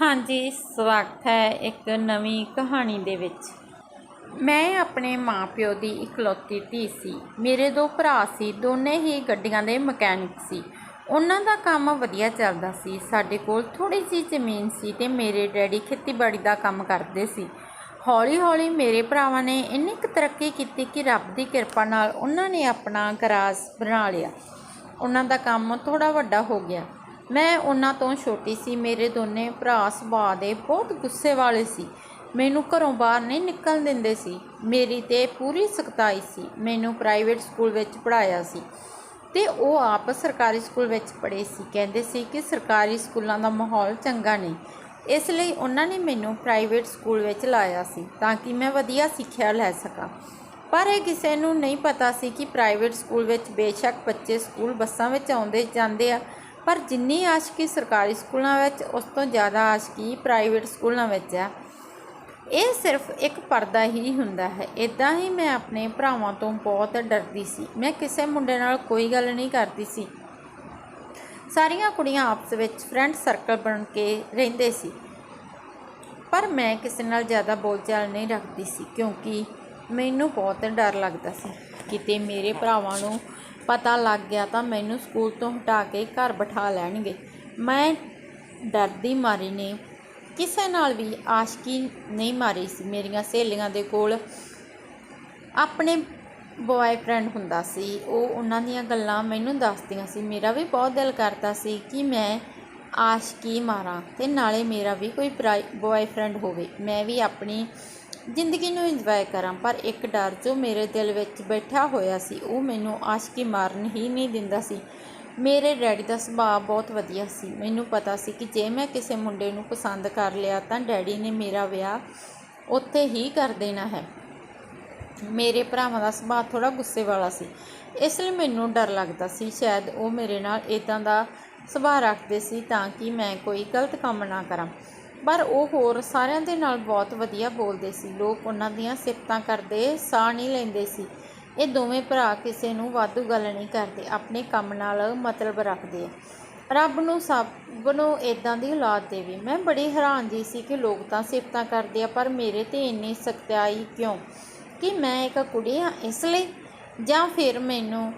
ਹਾਂਜੀ, ਸਵਾਗਤ ਹੈ ਇੱਕ ਨਵੀਂ ਕਹਾਣੀ ਦੇ ਵਿੱਚ। ਮੈਂ ਆਪਣੇ ਮਾਪਿਓ ਦੀ ਇਕਲੌਤੀ ਧੀ ਸੀ। ਮੇਰੇ ਦੋ ਭਰਾ ਸੀ, ਦੋਨੇ ਹੀ ਗੱਡੀਆਂ ਦੇ ਮਕੈਨਿਕ ਸੀ। ਉਹਨਾਂ ਦਾ ਕੰਮ ਵਧੀਆ ਚੱਲਦਾ ਸੀ। ਸਾਡੇ ਕੋਲ ਥੋੜੀ ਜਿਹੀ ਜ਼ਮੀਨ ਸੀ ਤੇ ਮੇਰੇ ਡੈਡੀ ਖੇਤੀਬਾੜੀ ਦਾ ਕੰਮ ਕਰਦੇ ਸੀ। ਹੌਲੀ ਹੌਲੀ ਮੇਰੇ ਭਰਾਵਾਂ ਨੇ ਇੰਨੀ ਕੁ ਤਰੱਕੀ ਕੀਤੀ ਕਿ ਰੱਬ ਦੀ ਕਿਰਪਾ ਨਾਲ ਉਹਨਾਂ ਨੇ ਆਪਣਾ ਗਰਾਜ ਬਣਾ ਲਿਆ। ਉਹਨਾਂ ਦਾ ਕੰਮ ਥੋੜਾ ਵੱਡਾ ਹੋ ਗਿਆ। ਮੈਂ ਉਹਨਾਂ ਤੋਂ ਛੋਟੀ ਸੀ, ਮੇਰੇ ਦੋਨੇ ਭਰਾ ਸੁਭਾਅ ਦੇ ਬਹੁਤ ਗੁੱਸੇ ਵਾਲੇ ਸੀ। ਮੈਨੂੰ ਘਰੋਂ ਬਾਹਰ ਨਹੀਂ ਨਿਕਲਣ ਦਿੰਦੇ ਸੀ। ਮੇਰੀ ਤੇ ਪੂਰੀ ਸਖਤਾਈ ਸੀ। ਮੈਨੂੰ ਪ੍ਰਾਈਵੇਟ ਸਕੂਲ ਵਿੱਚ ਪੜਾਇਆ ਸੀ ਤੇ ਉਹ ਆਪ ਸਰਕਾਰੀ ਸਕੂਲ ਵਿੱਚ ਪੜ੍ਹੇ ਸੀ। ਕਹਿੰਦੇ ਸੀ ਕਿ ਸਰਕਾਰੀ ਸਕੂਲਾਂ ਦਾ ਮਾਹੌਲ ਚੰਗਾ ਨਹੀਂ। ਇਸ ਲਈ ਉਹਨਾਂ ਨੇ ਮੈਨੂੰ ਪ੍ਰਾਈਵੇਟ ਸਕੂਲ ਵਿੱਚ ਲਾਇਆ ਸੀ ਤਾਂ ਕਿ ਮੈਂ ਵਧੀਆ ਸਿੱਖਿਆ ਲੈ ਸਕਾਂ। ਪਰ ਇਹ ਕਿਸੇ ਨੂੰ ਨਹੀਂ ਪਤਾ ਸੀ ਕਿ ਪ੍ਰਾਈਵੇਟ ਸਕੂਲ ਵਿੱਚ ਬੇਸ਼ੱਕ ਬੱਚੇ ਸਕੂਲ ਬੱਸਾਂ ਵਿੱਚ ਆਉਂਦੇ ਜਾਂਦੇ ਆ। ਪਰ ਜਿੰਨੀ ਆਸ਼ਕੀ ਸਰਕਾਰੀ ਸਕੂਲਾਂ ਵਿੱਚ, ਉਸ ਤੋਂ ਜ਼ਿਆਦਾ ਆਸ਼ਕੀ ਪ੍ਰਾਈਵੇਟ ਸਕੂਲਾਂ ਵਿੱਚ ਆ। ਇਹ ਸਿਰਫ ਇੱਕ ਪਰਦਾ ਹੀ ਹੁੰਦਾ ਹੈ। ਇਦਾਂ ਹੀ ਮੈਂ ਆਪਣੇ ਭਰਾਵਾਂ ਤੋਂ ਬਹੁਤ ਡਰਦੀ ਸੀ। ਮੈਂ ਕਿਸੇ ਮੁੰਡੇ ਨਾਲ ਕੋਈ ਗੱਲ ਨਹੀਂ ਕਰਦੀ ਸੀ। ਸਾਰੀਆਂ ਕੁੜੀਆਂ ਆਪਸ ਵਿੱਚ ਫਰੈਂਡ ਸਰਕਲ ਬਣ ਕੇ ਰਹਿੰਦੇ ਸੀ। ਪਰ ਮੈਂ ਕਿਸੇ ਨਾਲ ਜ਼ਿਆਦਾ ਬੋਲਚਾਲ ਨਹੀਂ ਰੱਖਦੀ ਸੀ, ਕਿਉਂਕਿ ਮੈਨੂੰ ਬਹੁਤ ਡਰ ਲੱਗਦਾ ਸੀ। ਕਿਤੇ ਮੇਰੇ ਭਰਾਵਾਂ ਨੂੰ ਪਤਾ ਲੱਗ ਗਿਆ ਤਾਂ ਮੈਨੂੰ ਸਕੂਲ ਤੋਂ ਹਟਾ ਕੇ ਘਰ ਬਿਠਾ ਲੈਣਗੇ। ਮੈਂ ਡਰਦੀ ਮਾਰੀ ਨੇ। ਕਿਸੇ ਨਾਲ ਵੀ ਆਸ਼ਕੀ ਨਹੀਂ ਮਾਰੀ ਸੀ। ਮੇਰੀਆਂ ਸਹੇਲੀਆਂ ਦੇ ਕੋਲ ਆਪਣੇ ਬॉयਫ੍ਰੈਂਡ ਹੁੰਦਾ ਸੀ। ਉਹ ਉਹਨਾਂ ਦੀਆਂ ਗੱਲਾਂ ਮੈਨੂੰ ਦੱਸਦੀਆਂ ਸੀ। ਮੇਰਾ ਵੀ ਬਹੁਤ ਦਿਲ ਕਰਦਾ ਸੀ ਕਿ ਮੈਂ ਆਸ਼ਕੀ ਮਾਰਾਂ ਤੇ ਨਾਲੇ ਮੇਰਾ ਵੀ ਕੋਈ ਬॉयਫ੍ਰੈਂਡ ਹੋਵੇ। ਮੈਂ ਵੀ ਆਪਣੀ ਜ਼ਿੰਦਗੀ ਨੂੰ ਇੰਜੋਏ ਕਰਾਂ, ਪਰ ਇੱਕ ਡਰ ਜੋ ਮੇਰੇ ਦਿਲ ਵਿੱਚ ਬੈਠਾ ਹੋਇਆ ਸੀ, ਉਹ ਮੈਨੂੰ ਆਸ਼ਕੀ ਮਾਰਨ ਹੀ ਨਹੀਂ ਦਿੰਦਾ ਸੀ। ਮੇਰੇ ਡੈਡੀ ਦਾ ਸੁਭਾਅ ਬਹੁਤ ਵਧੀਆ ਸੀ। ਮੈਨੂੰ ਪਤਾ ਸੀ ਕਿ ਜੇ ਮੈਂ ਕਿਸੇ ਮੁੰਡੇ ਨੂੰ ਪਸੰਦ ਕਰ ਲਿਆ, ਤਾਂ ਡੈਡੀ ਨੇ ਮੇਰਾ ਵਿਆਹ ਉੱਥੇ ਹੀ ਕਰ ਦੇਣਾ ਹੈ। ਮੇਰੇ ਭਰਾਵਾਂ ਦਾ ਸੁਭਾਅ ਥੋੜਾ ਗੁੱਸੇ ਵਾਲਾ ਸੀ, ਇਸ ਲਈ ਮੈਨੂੰ ਡਰ ਲੱਗਦਾ ਸੀ। ਸ਼ਾਇਦ ਉਹ ਮੇਰੇ ਨਾਲ ਇਦਾਂ ਦਾ ਸੁਭਾਅ ਰੱਖਦੇ ਸੀ ਤਾਂ ਕਿ ਮੈਂ ਕੋਈ ਗਲਤ ਕੰਮ ਨਾ ਕਰਾਂ। ਪਰ ਉਹ ਹੋਰ ਸਾਰਿਆਂ ਦੇ ਨਾਲ ਬਹੁਤ ਵਧੀਆ ਬੋਲਦੇ ਸੀ। ਲੋਕ ਉਹਨਾਂ ਦੀਆਂ ਸਿਫਤਾਂ ਕਰਦੇ, ਸਾਹ ਨਹੀਂ ਲੈਂਦੇ ਸੀ। ਇਹ ਦੋਵੇਂ ਭਰਾ ਕਿਸੇ ਨੂੰ ਵਾਧੂ ਗੱਲ ਨਹੀਂ ਕਰਦੇ, ਆਪਣੇ ਕੰਮ ਨਾਲ ਮਤਲਬ ਰੱਖਦੇ ਆ। ਰੱਬ ਨੂੰ ਸਭ ਨੂੰ ਇਦਾਂ ਦੀ ਔਲਾਦ ਦੇਵੇ। ਮੈਂ ਬੜੀ ਹੈਰਾਨ ਜੀ ਸੀ ਕਿ ਲੋਕ ਤਾਂ ਸਿਫਤਾਂ ਕਰਦੇ ਆ, ਪਰ ਮੇਰੇ ਤੇ ਇੰਨੀ ਸਖਤਾਈ ਕਿਉਂ? ਕਿ ਮੈਂ ਇੱਕ ਕੁੜੀ ਹਾਂ ਇਸ ਲਈ? ਜਾਂ ਫਿਰ ਮੈਨੂੰ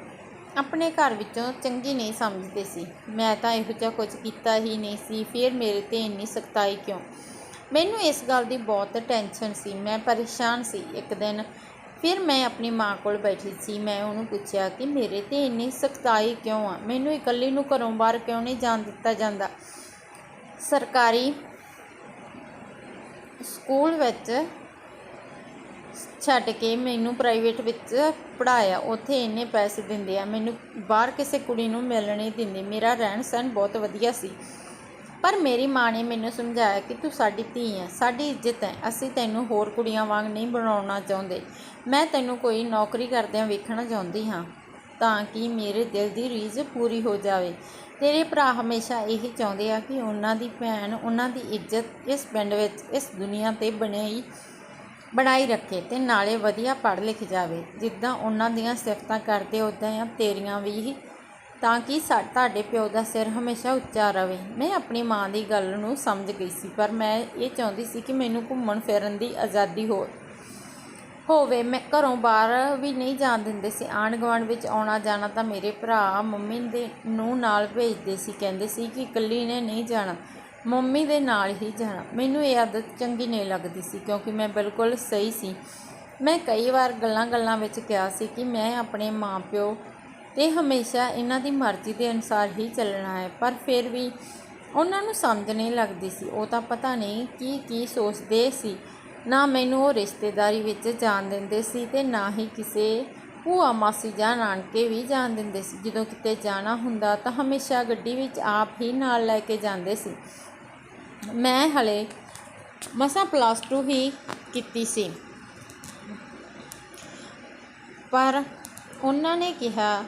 ਆਪਣੇ ਘਰ ਵਿੱਚੋਂ ਚੰਗੀ ਨਹੀਂ ਸਮਝਦੇ ਸੀ। ਮੈਂ ਤਾਂ ਇਹੋ ਜਿਹਾ ਕੁਝ ਕੀਤਾ ਹੀ ਨਹੀਂ ਸੀ, ਫਿਰ ਮੇਰੇ ਤੇ ਇੰਨੀ ਸਖਤਾਈ ਕਿਉਂ? ਮੈਨੂੰ ਇਸ ਗੱਲ ਦੀ ਬਹੁਤ ਟੈਨਸ਼ਨ ਸੀ, ਮੈਂ ਪਰੇਸ਼ਾਨ ਸੀ ਇੱਕ ਦਿਨ। ਫਿਰ ਮੈਂ ਆਪਣੀ ਮਾਂ ਕੋਲ ਬੈਠੀ ਸੀ, ਮੈਂ ਉਹਨੂੰ ਪੁੱਛਿਆ ਕਿ ਮੇਰੇ ਤੇ ਇੰਨੀ ਸਖਤਾਈ ਕਿਉਂ ਆ? ਮੈਨੂੰ ਇਕੱਲੀ ਨੂੰ ਘਰੋਂ ਬਾਹਰ ਕਿਉਂ ਨਹੀਂ ਜਾਣ ਦਿੱਤਾ ਜਾਂਦਾ? ਸਰਕਾਰੀ ਸਕੂਲ ਵਿੱਚ ਛੱਡ ਕੇ ਮੈਨੂੰ ਪ੍ਰਾਈਵੇਟ ਵਿੱਚ ਪੜਾਇਆ ਉੱਥੇ ਇੰਨੇ ਪੈਸੇ ਦਿੰਦੇ ਆ, ਮੈਨੂੰ ਬਾਹਰ ਕਿਸੇ ਕੁੜੀ ਨੂੰ ਮਿਲਣ ਨਹੀਂ ਦਿੰਦੇ, ਮੇਰਾ ਰਹਿਣ ਸਹਿਣ ਬਹੁਤ ਵਧੀਆ ਸੀ। ਪਰ ਮੇਰੀ ਮਾਂ ਨੇ ਮੈਨੂੰ ਸਮਝਾਇਆ ਕਿ ਤੂੰ ਸਾਡੀ ਧੀ ਹੈ ਸਾਡੀ ਇੱਜ਼ਤ ਹੈ ਅਸੀਂ ਤੈਨੂੰ ਹੋਰ ਕੁੜੀਆਂ ਵਾਂਗ ਨਹੀਂ ਬਣਾਉਣਾ ਚਾਹੁੰਦੇ, ਮੈਂ ਤੈਨੂੰ ਕੋਈ ਨੌਕਰੀ ਕਰਦਿਆਂ ਵੇਖਣਾ ਚਾਹੁੰਦੀ ਹਾਂ, ਤਾਂ ਕਿ ਮੇਰੇ ਦਿਲ ਦੀ ਰੀਝ ਪੂਰੀ ਹੋ ਜਾਵੇ। ਤੇਰੇ ਭਰਾ ਹਮੇਸ਼ਾ ਇਹ ਚਾਹੁੰਦੇ ਆ ਕਿ ਉਹਨਾਂ ਦੀ ਭੈਣ, ਉਹਨਾਂ ਦੀ ਇੱਜ਼ਤ ਇਸ ਪਿੰਡ ਵਿੱਚ, ਇਸ ਦੁਨੀਆ ਤੇ ਬਣਾਈ ਬਣਾਈ ਰੱਖੇ ਤੇ ਨਾਲੇ ਵਧੀਆ ਪੜ੍ਹ ਲਿਖ ਜਾਵੇ। ਜਿੱਦਾਂ ਉਹਨਾਂ ਦੀਆਂ ਸਿਫਤਾਂ ਕਰਦੇ ਉਦਾਂ ਆ, ਤੇਰੀਆਂ ਵੀ ਤਾਂ ਕਿ ਸਾ, ਤੁਹਾਡੇ ਪਿਓ ਦਾ ਸਿਰ ਹਮੇਸ਼ਾ ਉੱਚਾ ਰਵੇ। ਮੈਂ ਆਪਣੀ ਮਾਂ ਦੀ ਗੱਲ ਨੂੰ ਸਮਝ ਗਈ ਸੀ, ਪਰ ਮੈਂ ਇਹ ਚਾਹੁੰਦੀ ਸੀ ਕਿ ਮੈਨੂੰ ਘੁੰਮਣ ਫਿਰਨ ਦੀ ਆਜ਼ਾਦੀ ਹੋ, ਹੋਵੇ। ਮੈਂ ਘਰੋਂ ਬਾਹਰ ਵੀ ਨਹੀਂ ਜਾਣ ਦਿੰਦੇ ਸੀ। ਆਂਢ ਗੁਆਂਢ ਵਿੱਚ ਆਉਣਾ ਜਾਣਾ ਤਾਂ ਮੇਰੇ ਭਰਾ ਮੰਮੀ ਦੇ ਨੂੰ ਨਾਲ ਭੇਜਦੇ ਸੀ। ਕਹਿੰਦੇ ਸੀ ਕਿ ਇਕੱਲੀ ਨੇ ਨਹੀਂ ਜਾਣਾ। ਮੰਮੀ ਦੇ ਨਾਲ ਹੀ ਜਾਣਾ। ਮੈਨੂੰ ਇਹ ਆਦਤ ਚੰਗੀ ਨਹੀਂ ਲੱਗਦੀ ਸੀ ਕਿਉਂਕਿ ਮੈਂ ਬਿਲਕੁਲ ਸਹੀ ਸੀ। ਮੈਂ ਕਈ ਵਾਰ ਗੱਲਾਂ-ਗੱਲਾਂ ਵਿੱਚ ਕਿਹਾ ਸੀ ਕਿ ਮੈਂ ਆਪਣੇ ਮਾਪਿਓ ਤੇ ਹਮੇਸ਼ਾ ਇਹਨਾਂ ਦੀ ਮਰਜ਼ੀ ਦੇ ਅਨੁਸਾਰ ਹੀ ਚੱਲਣਾ ਹੈ, ਪਰ ਫਿਰ ਵੀ ਉਹਨਾਂ ਨੂੰ ਸਮਝ ਨਹੀਂ ਲੱਗਦੀ ਸੀ। ਉਹ ਤਾਂ ਪਤਾ ਨਹੀਂ ਕੀ ਕੀ ਸੋਚਦੇ ਸੀ। ਨਾ ਮੈਨੂੰ ਉਹ ਰਿਸ਼ਤੇਦਾਰੀ ਵਿੱਚ ਜਾਣ ਦਿੰਦੇ ਸੀ ਤੇ ਨਾ ਹੀ ਕਿਸੇ ਭੂਆ ਮਾਸੀ ਜਾਂ ਨਾਨਕੇ ਵੀ ਜਾਣ ਦਿੰਦੇ ਸੀ। ਜਦੋਂ ਕਿਤੇ ਜਾਣਾ ਹੁੰਦਾ ਤਾਂ ਹਮੇਸ਼ਾ ਗੱਡੀ ਵਿੱਚ ਆਪ ਹੀ ਨਾਲ ਲੈ ਕੇ ਜਾਂਦੇ ਸੀ। ਮੈਂ ਹਲੇ ਮਸਾਂ ਪਲੱਸ 2 ਹੀ ਕੀਤੀ ਸੀ। ਪਰ ਉਹਨਾਂ ਨੇ ਕਿਹਾ,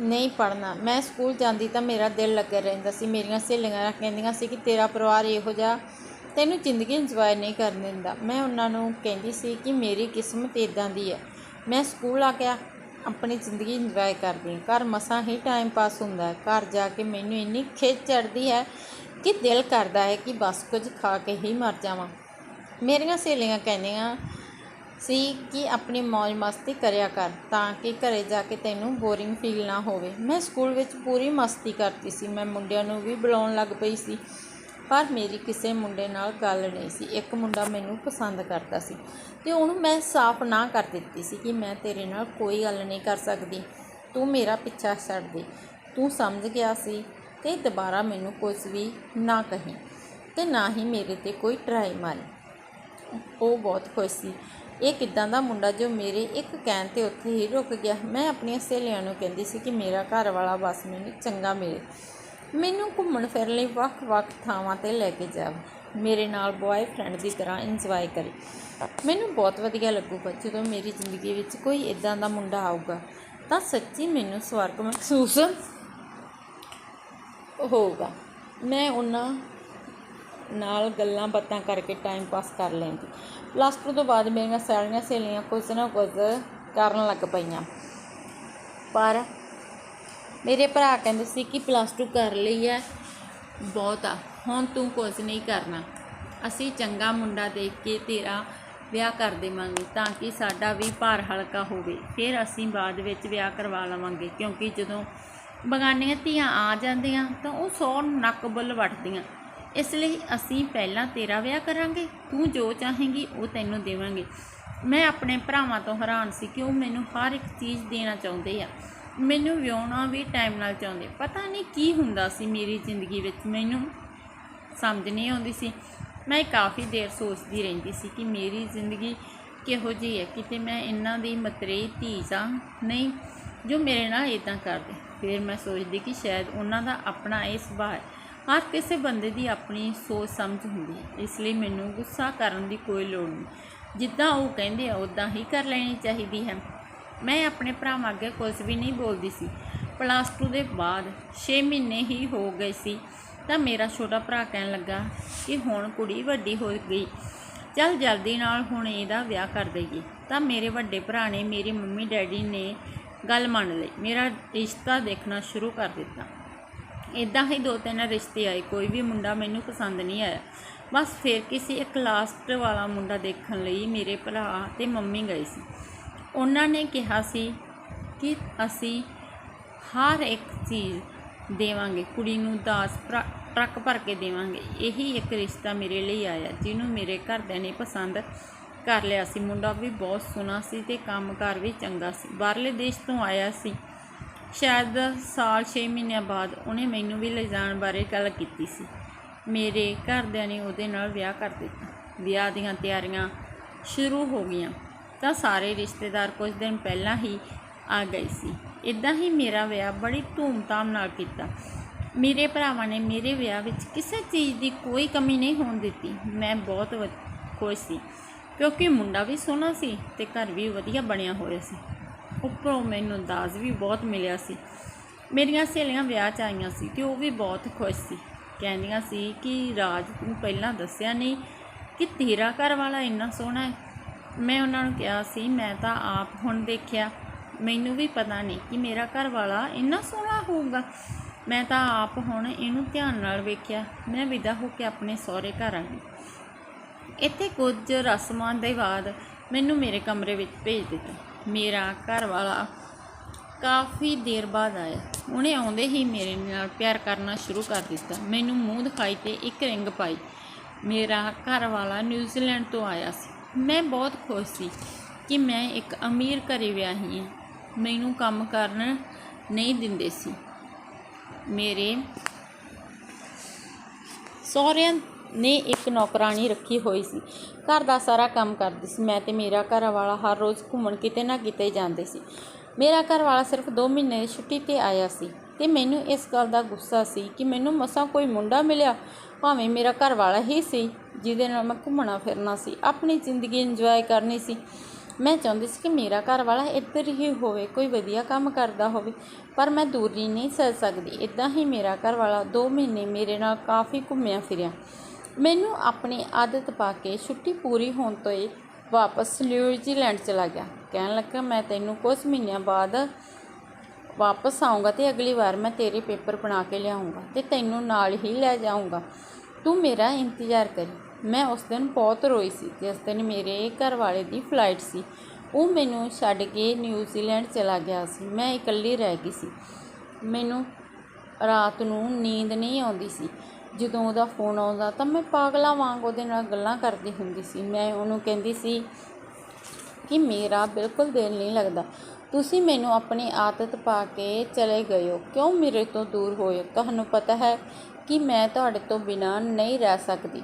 ਨਹੀਂ ਪੜਨਾ ਮੈਂ ਸਕੂਲ ਜਾਂਦੀ ਤਾਂ ਮੇਰਾ ਦਿਲ ਲੱਗਿਆ ਰਹਿੰਦਾ ਸੀ। ਮੇਰੀਆਂ ਸਹੇਲੀਆਂ ਕਹਿੰਦੀਆਂ ਸੀ ਕਿ ਤੇਰਾ ਪਰਿਵਾਰ ਇਹੋ ਜਿਹਾ ਤੈਨੂੰ ਜ਼ਿੰਦਗੀ ਇੰਜੋਏ ਨਹੀਂ ਕਰਨ ਦਿੰਦਾ। ਮੈਂ ਉਹਨਾਂ ਨੂੰ ਕਹਿੰਦੀ ਸੀ ਕਿ ਮੇਰੀ ਕਿਸਮਤ ਇਦਾਂ ਦੀ ਹੈ। ਮੈਂ ਸਕੂਲ ਆ ਗਿਆ। ਆਪਣੀ ਜ਼ਿੰਦਗੀ ਇੰਜੋਏ ਕਰਦੀ ਘਰ ਮਸਾਂ ਹੀ ਟਾਈਮ ਪਾਸ ਹੁੰਦਾ ਘਰ ਜਾ ਕੇ ਮੈਨੂੰ ਇੰਨੀ ਖਿੱਚ ਚੜ੍ਹਦੀ ਹੈ ਕਿ ਦਿਲ ਕਰਦਾ ਹੈ ਕਿ ਬਸ ਕੁਝ ਖਾ ਕੇ ਹੀ ਮਰ ਜਾਵਾਂ। ਮੇਰੀਆਂ ਸਹੇਲੀਆਂ ਕਹਿੰਦੀਆਂ ਸੀ ਕਿ ਆਪਣੀ ਮौज ਮਸਤੀ ਕਰਿਆ ਕਰ ਤਾਂ ਕਿ ਘਰੇ ਜਾ ਕੇ ਤੈਨੂੰ ਬੋਰਿੰਗ ਫੀਲ ਨਾ ਹੋਵੇ। ਮੈਂ ਸਕੂਲ ਵਿੱਚ ਪੂਰੀ ਮਸਤੀ ਕਰਦੀ ਸੀ। ਮੈਂ ਮੁੰਡਿਆਂ ਨੂੰ ਵੀ ਬੁਲਾਉਣ ਲੱਗ ਪਈ ਸੀ। ਪਰ ਮੇਰੀ ਕਿਸੇ ਮੁੰਡੇ ਨਾਲ ਗੱਲ ਨਹੀਂ ਸੀ। ਇੱਕ ਮੁੰਡਾ ਮੈਨੂੰ ਪਸੰਦ ਕਰਦਾ ਸੀ ਤੇ ਉਹਨੂੰ ਮੈਂ ਸਾਫ਼ ਨਾ ਕਰ ਦਿੱਤੀ ਸੀ ਕਿ ਮੈਂ ਤੇਰੇ ਨਾਲ ਕੋਈ ਗੱਲ ਨਹੀਂ ਕਰ ਸਕਦੀ। ਤੂੰ ਮੇਰਾ ਪਿੱਛਾ ਛੱਡ ਦੇ। ਤੂੰ ਸਮਝ ਗਿਆ ਸੀ ਤੇ ਦੁਬਾਰਾ ਮੈਨੂੰ ਕੁਝ ਵੀ ਨਾ ਕਹੀਂ ਤੇ ਨਾ ਹੀ ਮੇਰੇ ਤੇ ਕੋਈ ਟਰਾਈ ਮਾਰੀ। ਉਹ ਬਹੁਤ ਖੁਸ਼ ਸੀ। ਇਹ ਕਿੱਦਾਂ ਦਾ ਮੁੰਡਾ ਜੋ ਮੇਰੇ ਇੱਕ ਕਹਿਣ ਤੇ ਉੱਥੇ ਹੀ ਰੁਕ ਗਿਆ। ਮੈਂ ਆਪਣੀਆਂ ਸਹੇਲੀਆਂ ਨੂੰ ਕਹਿੰਦੀ ਸੀ ਕਿ ਮੇਰਾ ਘਰ ਵਾਲਾ ਬਸ ਮੈਨੂੰ ਚੰਗਾ ਮਿਲੇ। ਮੈਨੂੰ ਘੁੰਮਣ ਫਿਰਨ ਲਈ ਵੱਖ-ਵੱਖ ਥਾਵਾਂ ਤੇ ਲੈ ਕੇ ਜਾਵੇ। ਮੇਰੇ ਨਾਲ ਬॉयਫ੍ਰੈਂਡ ਦੀ ਤਰ੍ਹਾਂ ਇੰਜੋਏ ਕਰੇ। ਮੈਨੂੰ ਬਹੁਤ ਵਧੀਆ ਲੱਗੂਗਾ ਜਦੋਂ ਮੇਰੀ ਜ਼ਿੰਦਗੀ ਵਿੱਚ ਕੋਈ ਇਦਾਂ ਦਾ ਮੁੰਡਾ ਆਊਗਾ, ਤਾਂ ਸੱਚੀ ਮੈਨੂੰ ਸਵਰਗ ਮਹਿਸੂਸ ਹੋਊਗਾ। ਮੈਂ ਉਹਨਾਂ ਨਾਲ ਗੱਲਾਂ ਬਾਤਾਂ ਕਰਕੇ ਟਾਈਮ ਪਾਸ ਕਰ ਲੈਂਦੀ। ਪਲੱਸ ਟੂ ਤੋਂ ਬਾਅਦ ਮੇਰੀਆਂ ਸਾਰੀਆਂ ਸਹੇਲੀਆਂ ਕੁਝ ਨਾ ਕੁਝ ਕਰਨ ਲੱਗ ਪਈਆਂ। ਪਰ ਮੇਰੇ ਭਰਾ ਕਹਿੰਦੇ ਸੀ ਕਿ ਪਲੱਸ ਟੂ ਕਰ ਲਈ ਹੈ। ਬਹੁਤ ਆ। ਹੁਣ ਤੂੰ ਕੁਝ ਨਹੀਂ ਕਰਨਾ। ਅਸੀਂ ਚੰਗਾ ਮੁੰਡਾ ਦੇਖ ਕੇ ਤੇਰਾ ਵਿਆਹ ਕਰ ਦੇਵਾਂਗੇ ਤਾਂ ਕਿ ਸਾਡਾ ਵੀ ਭਾਰ ਹਲਕਾ ਹੋਵੇ। ਫਿਰ ਅਸੀਂ ਬਾਅਦ ਵਿੱਚ ਵਿਆਹ ਕਰਵਾ ਲਵਾਂਗੇ ਕਿਉਂਕਿ ਜਦੋਂ ਬਗਾਨੀਆਂ ਧੀਆਂ ਆ ਜਾਂਦੀਆਂ ਤਾਂ ਉਹ ਸੌ ਨੱਕ ਬੁੱਲ ਵੱਟਦੀਆਂ। ਇਸ ਲਈ ਅਸੀਂ ਪਹਿਲਾਂ ਤੇਰਾ ਵਿਆਹ ਕਰਾਂਗੇ। ਤੂੰ ਜੋ ਚਾਹੇਂਗੀ ਉਹ ਤੈਨੂੰ ਦੇਵਾਂਗੇ। ਮੈਂ ਆਪਣੇ ਭਰਾਵਾਂ ਤੋਂ ਹੈਰਾਨ ਸੀ ਕਿ ਉਹ ਮੈਨੂੰ ਹਰ ਇੱਕ ਚੀਜ਼ ਦੇਣਾ ਚਾਹੁੰਦੇ ਆ। ਮੈਨੂੰ ਵਿਆਹੁਣਾ ਵੀ ਟਾਈਮ ਨਾਲ ਚਾਹੁੰਦੇ। ਪਤਾ ਨਹੀਂ ਕੀ ਹੁੰਦਾ ਸੀ ਮੇਰੀ ਜ਼ਿੰਦਗੀ ਵਿੱਚ, ਮੈਨੂੰ ਸਮਝ ਨਹੀਂ ਆਉਂਦੀ ਸੀ। ਮੈਂ ਕਾਫੀ ਦੇਰ ਸੋਚਦੀ ਰਹਿੰਦੀ ਸੀ ਕਿ ਮੇਰੀ ਜ਼ਿੰਦਗੀ ਕਿਹੋ ਜਿਹੀ ਹੈ, ਕਿਤੇ ਮੈਂ ਇਹਨਾਂ ਦੀ ਮਤਰੇਈ ਧੀ ਜਾਂ ਨਹੀਂ, ਜੋ ਮੇਰੇ ਨਾਲ ਇਦਾਂ ਕਰਦੇ। ਫਿਰ ਮੈਂ ਸੋਚਦੀ ਕਿ ਸ਼ਾਇਦ ਉਹਨਾਂ ਦਾ ਆਪਣਾ ਇਹ ਸੁਭਾਅ ਹੈ। ਹਰ ਕਿਸੇ ਬੰਦੇ ਦੀ ਆਪਣੀ ਸੋਚ ਸਮਝ ਹੁੰਦੀ ਹੈ। ਇਸ ਲਈ ਮੈਨੂੰ ਗੁੱਸਾ ਕਰਨ ਦੀ ਕੋਈ ਲੋੜ ਨਹੀਂ। ਜਿੱਦਾਂ ਉਹ ਕਹਿੰਦੇ ਆ ਉਦਾਂ ਹੀ ਕਰ ਲੈਣੀ ਚਾਹੀਦੀ ਹੈ। ਮੈਂ ਆਪਣੇ ਭਰਾਵਾਂ ਅੱਗੇ ਕੁਝ ਵੀ ਨਹੀਂ ਬੋਲਦੀ ਸੀ। ਪਲੱਸ 2 ਦੇ ਬਾਅਦ 6 ਮਹੀਨੇ ਹੀ ਹੋ ਗਏ ਸੀ। ਤਾਂ ਮੇਰਾ ਛੋਟਾ ਭਰਾ ਕਹਿਣ ਲੱਗਾ ਕਿ ਹੁਣ ਕੁੜੀ ਵੱਡੀ ਹੋ ਗਈ। ਚੱਲ ਜਲਦੀ ਨਾਲ ਹੁਣ ਇਹਦਾ ਵਿਆਹ ਕਰ ਦਈਏ। ਤਾਂ ਮੇਰੇ ਵੱਡੇ ਭਰਾ ਨੇ ਮੇਰੀ ਮੰਮੀ ਡੈਡੀ ਨੇ ਗੱਲ ਮੰਨ ਲਈ। ਮੇਰਾ ਰਿਸ਼ਤਾ ਦੇਖਣਾ ਸ਼ੁਰੂ ਕਰ ਦਿੱਤਾ। ਇਦਾਂ ਹੀ ਦੋ ਤਿੰਨ ਰਿਸ਼ਤੇ ਆਏ। ਕੋਈ ਵੀ ਮੁੰਡਾ ਮੈਨੂੰ ਪਸੰਦ ਨਹੀਂ ਆਇਆ। ਬਸ ਫਿਰ ਕਿਸੇ ਇੱਕ ਲਾਸਟ ਵਾਲਾ ਮੁੰਡਾ ਦੇਖਣ ਲਈ ਮੇਰੇ ਭਰਾ ਤੇ ਮੰਮੀ ਗਏ ਸੀ। ਉਹਨਾਂ ਨੇ ਕਿਹਾ ਸੀ ਕਿ ਅਸੀਂ ਹਰ ਇੱਕ ਚੀਜ਼ ਦੇਵਾਂਗੇ, ਕੁੜੀ ਨੂੰ ਦਾਸ ਭਰਾ- ਟਰੱਕ ਭਰ ਕੇ ਦੇਵਾਂਗੇ। ਇਹੀ ਇੱਕ ਰਿਸ਼ਤਾ ਮੇਰੇ ਲਈ ਆਇਆ, ਜਿਹਨੂੰ ਮੇਰੇ ਘਰਦਿਆਂ ਨੇ ਪਸੰਦ ਕਰ ਲਿਆ ਸੀ। ਮੁੰਡਾ ਵੀ ਬਹੁਤ ਸੋਹਣਾ ਸੀ ਤੇ ਕੰਮਕਾਰ ਵੀ ਚੰਗਾ ਸੀ। ਬਾਹਰਲੇ ਦੇਸ਼ ਤੋਂ ਆਇਆ ਸੀ। ਸ਼ਾਇਦ ਸਾਲ 6 ਮਹੀਨਿਆਂ ਬਾਅਦ ਉਹਨੇ ਮੈਨੂੰ ਵੀ ਲਿਜਾਣ ਬਾਰੇ ਗੱਲ ਕੀਤੀ ਸੀ। ਮੇਰੇ ਘਰਦਿਆਂ ਨੇ ਉਹਦੇ ਨਾਲ ਵਿਆਹ ਕਰ ਦਿੱਤਾ। ਵਿਆਹ ਦੀਆਂ ਤਿਆਰੀਆਂ ਸ਼ੁਰੂ ਹੋ ਗਈਆਂ। ਤਾਂ ਸਾਰੇ ਰਿਸ਼ਤੇਦਾਰ ਕੁਝ ਦਿਨ ਪਹਿਲਾਂ ਹੀ ਆ ਗਏ ਸੀ। ਇਦਾਂ ਹੀ ਮੇਰਾ ਵਿਆਹ ਬੜੀ ਧੂਮਧਾਮ ਨਾਲ ਕੀਤਾ। ਮੇਰੇ ਭਰਾਵਾਂ ਨੇ ਮੇਰੇ ਵਿਆਹ ਵਿੱਚ ਕਿਸੇ ਚੀਜ਼ ਦੀ ਕੋਈ ਕਮੀ ਨਹੀਂ ਹੋਣ ਦਿੱਤੀ। ਮੈਂ ਬਹੁਤ ਵ- ਖੁਸ਼ ਸੀ। ਕਿਉਂਕਿ ਮੁੰਡਾ ਵੀ ਸੋਹਣਾ ਸੀ ਤੇ ਘਰ ਵੀ ਵਧੀਆ ਬਣਿਆ ਹੋਇਆ ਸੀ। ਉੱਪਰੋਂ ਮੈਨੂੰ ਦਾਜ ਵੀ ਬਹੁਤ ਮਿਲਿਆ ਸੀ। ਮੇਰੀਆਂ ਸਹੇਲੀਆਂ ਵਿਆਹ 'ਚ ਆਈਆਂ ਸੀ ਤੇ ਉਹ ਵੀ ਬਹੁਤ ਖੁਸ਼ ਸੀ। ਕਹਿੰਦੀਆਂ ਸੀ ਕਿ ਰਾਜ ਤੂੰ ਪਹਿਲਾਂ ਦੱਸਿਆ ਨਹੀਂ ਕਿ ਤੇਰਾ ਘਰ ਵਾਲਾ ਇੰਨਾ ਸੋਹਣਾ ਹੈ। ਮੈਂ ਉਹਨਾਂ ਨੂੰ ਕਿਹਾ ਸੀ, ਮੈਂ ਤਾਂ ਆਪ ਹੁਣ ਦੇਖਿਆ। ਮੈਨੂੰ ਵੀ ਪਤਾ ਨਹੀਂ ਕਿ ਮੇਰਾ ਘਰ ਵਾਲਾ ਇੰਨਾ ਸੋਹਣਾ ਹੋਊਗਾ। ਮੈਂ ਤਾਂ ਆਪ ਹੁਣ ਇਹਨੂੰ ਧਿਆਨ ਨਾਲ ਵੇਖਿਆ। ਮੈਂ ਵਿਦਾ ਹੋ ਕੇ ਆਪਣੇ ਸਹੁਰੇ ਘਰ ਆ ਗਈ। ਇੱਥੇ ਕੁਝ ਰਸਮਾਂ ਦੇ ਬਾਅਦ ਮੈਨੂੰ ਮੇਰੇ ਕਮਰੇ ਵਿੱਚ ਭੇਜ ਦਿੱਤਾ। ਮੇਰਾ ਘਰ ਵਾਲਾ ਕਾਫੀ ਦੇਰ ਬਾਅਦ ਆਇਆ। ਉਹਨੇ ਆਉਂਦੇ ਹੀ ਮੇਰੇ ਨਾਲ ਪਿਆਰ ਕਰਨਾ ਸ਼ੁਰੂ ਕਰ ਦਿੱਤਾ। ਮੈਨੂੰ ਮੂੰਹ ਦਿਖਾਈ ਤੇ ਇੱਕ ਰਿੰਗ ਪਾਈ। ਮੇਰਾ ਘਰ ਵਾਲਾ ਨਿਊਜ਼ੀਲੈਂਡ ਤੋਂ ਆਇਆ ਸੀ। ਮੈਂ ਬਹੁਤ ਖੁਸ਼ ਸੀ ਕਿ ਮੈਂ ਇੱਕ ਅਮੀਰ ਘਰੇ ਵਿਆਹੀ ਹਾਂ। ਮੈਨੂੰ ਕੰਮ ਕਰਨ ਨਹੀਂ ਦਿੰਦੇ ਸੀ। ਮੇਰੇ ਸਹੁਰਿਆਂ ਨੇ ਇੱਕ ਨੌਕਰਾਨੀ ਰੱਖੀ ਹੋਈ ਸੀ। ਘਰ ਦਾ ਸਾਰਾ ਕੰਮ ਕਰਦੀ ਸੀ। ਮੈਂ ਤੇ ਮੇਰਾ ਘਰ ਵਾਲਾ ਹਰ ਰੋਜ਼ ਘੁੰਮਣ ਕਿਤੇ ਨਾ ਕਿਤੇ ਜਾਂਦੇ ਸੀ। ਮੇਰਾ ਘਰ ਵਾਲਾ ਸਿਰਫ 2 ਮਹੀਨੇ ਦੀ ਛੁੱਟੀ ਤੇ ਆਇਆ ਸੀ ਤੇ ਮੈਨੂੰ ਇਸ ਗੱਲ ਦਾ ਗੁੱਸਾ ਸੀ ਕਿ ਮੈਨੂੰ ਮਸਾਂ ਕੋਈ ਮੁੰਡਾ ਮਿਲਿਆ ਭਾਵੇਂ ਮੇਰਾ ਘਰ ਵਾਲਾ ਹੀ ਸੀ, ਜਿਹਦੇ ਨਾਲ ਮੈਂ ਘੁੰਮਣਾ ਫਿਰਨਾ ਸੀ, ਆਪਣੀ ਜ਼ਿੰਦਗੀ ਇੰਜੋਏ ਕਰਨੀ ਸੀ। ਮੈਂ ਚਾਹੁੰਦੀ ਸੀ ਕਿ ਮੇਰਾ ਘਰ ਵਾਲਾ ਇੱਧਰ ਹੀ ਹੋਵੇ, ਕੋਈ ਵਧੀਆ ਕੰਮ ਕਰਦਾ ਹੋਵੇ, ਪਰ ਮੈਂ ਦੂਰੀ ਨਹੀਂ ਸਹਿ ਸਕਦੀ। ਇਦਾਂ ਹੀ ਮੇਰਾ ਘਰ ਵਾਲਾ 2 ਮਹੀਨੇ ਮੇਰੇ ਨਾਲ ਕਾਫੀ ਘੁੰਮਿਆ ਫਿਰਿਆ। ਮੈਨੂੰ ਆਪਣੀ ਆਦਤ ਪਾ ਕੇ ਛੁੱਟੀ ਪੂਰੀ ਹੋਣ ਤੋਂ ਹੀ ਵਾਪਸ ਨਿਊਜ਼ੀਲੈਂਡ ਚਲਾ ਗਿਆ। ਕਹਿਣ ਲੱਗਾ, ਮੈਂ ਤੈਨੂੰ ਕੁਝ ਮਹੀਨਿਆਂ ਬਾਅਦ ਵਾਪਸ ਆਊਂਗਾ ਤੇ ਅਗਲੀ ਵਾਰ ਮੈਂ ਤੇਰੇ ਪੇਪਰ ਬਣਾ ਕੇ ਲਿਆਉਂਗਾ ਤੇ ਤੈਨੂੰ ਨਾਲ ਹੀ ਲੈ ਜਾਊਂਗਾ। ਤੂੰ ਮੇਰਾ ਇੰਤਜ਼ਾਰ ਕਰੀ। ਮੈਂ ਉਸ ਦਿਨ ਬਹੁਤ ਰੋਈ ਸੀ ਜਿਸ ਦਿਨ ਮੇਰੇ ਘਰ ਵਾਲੇ ਦੀ ਫਲਾਈਟ ਸੀ। ਉਹ ਮੈਨੂੰ ਛੱਡ ਕੇ ਨਿਊਜ਼ੀਲੈਂਡ ਚਲਾ ਗਿਆ ਸੀ। ਮੈਂ ਇਕੱਲੀ ਰਹਿ ਗਈ ਸੀ। ਮੈਨੂੰ ਰਾਤ ਨੂੰ ਨੀਂਦ ਨਹੀਂ ਆਉਂਦੀ ਸੀ। ਜਦੋਂ ਉਹਦਾ ਫੋਨ ਆਉਂਦਾ ਤਾਂ ਮੈਂ ਪਾਗਲਾਂ ਵਾਂਗ ਉਹਦੇ ਨਾਲ ਗੱਲਾਂ ਕਰਦੀ ਹੁੰਦੀ ਸੀ। ਮੈਂ ਉਹਨੂੰ ਕਹਿੰਦੀ ਸੀ ਕਿ ਮੇਰਾ ਬਿਲਕੁਲ ਦਿਲ ਨਹੀਂ ਲੱਗਦਾ। ਤੁਸੀਂ ਮੈਨੂੰ ਆਪਣੀ ਆਦਤ ਪਾ ਕੇ ਚਲੇ ਗਏ ਹੋ। ਕਿਉਂ ਮੇਰੇ ਤੋਂ ਦੂਰ ਹੋਏ ਤੁਹਾਨੂੰ ਪਤਾ ਹੈ ਕਿ ਮੈਂ ਤੁਹਾਡੇ ਤੋਂ ਬਿਨਾਂ ਨਹੀਂ ਰਹਿ ਸਕਦੀ।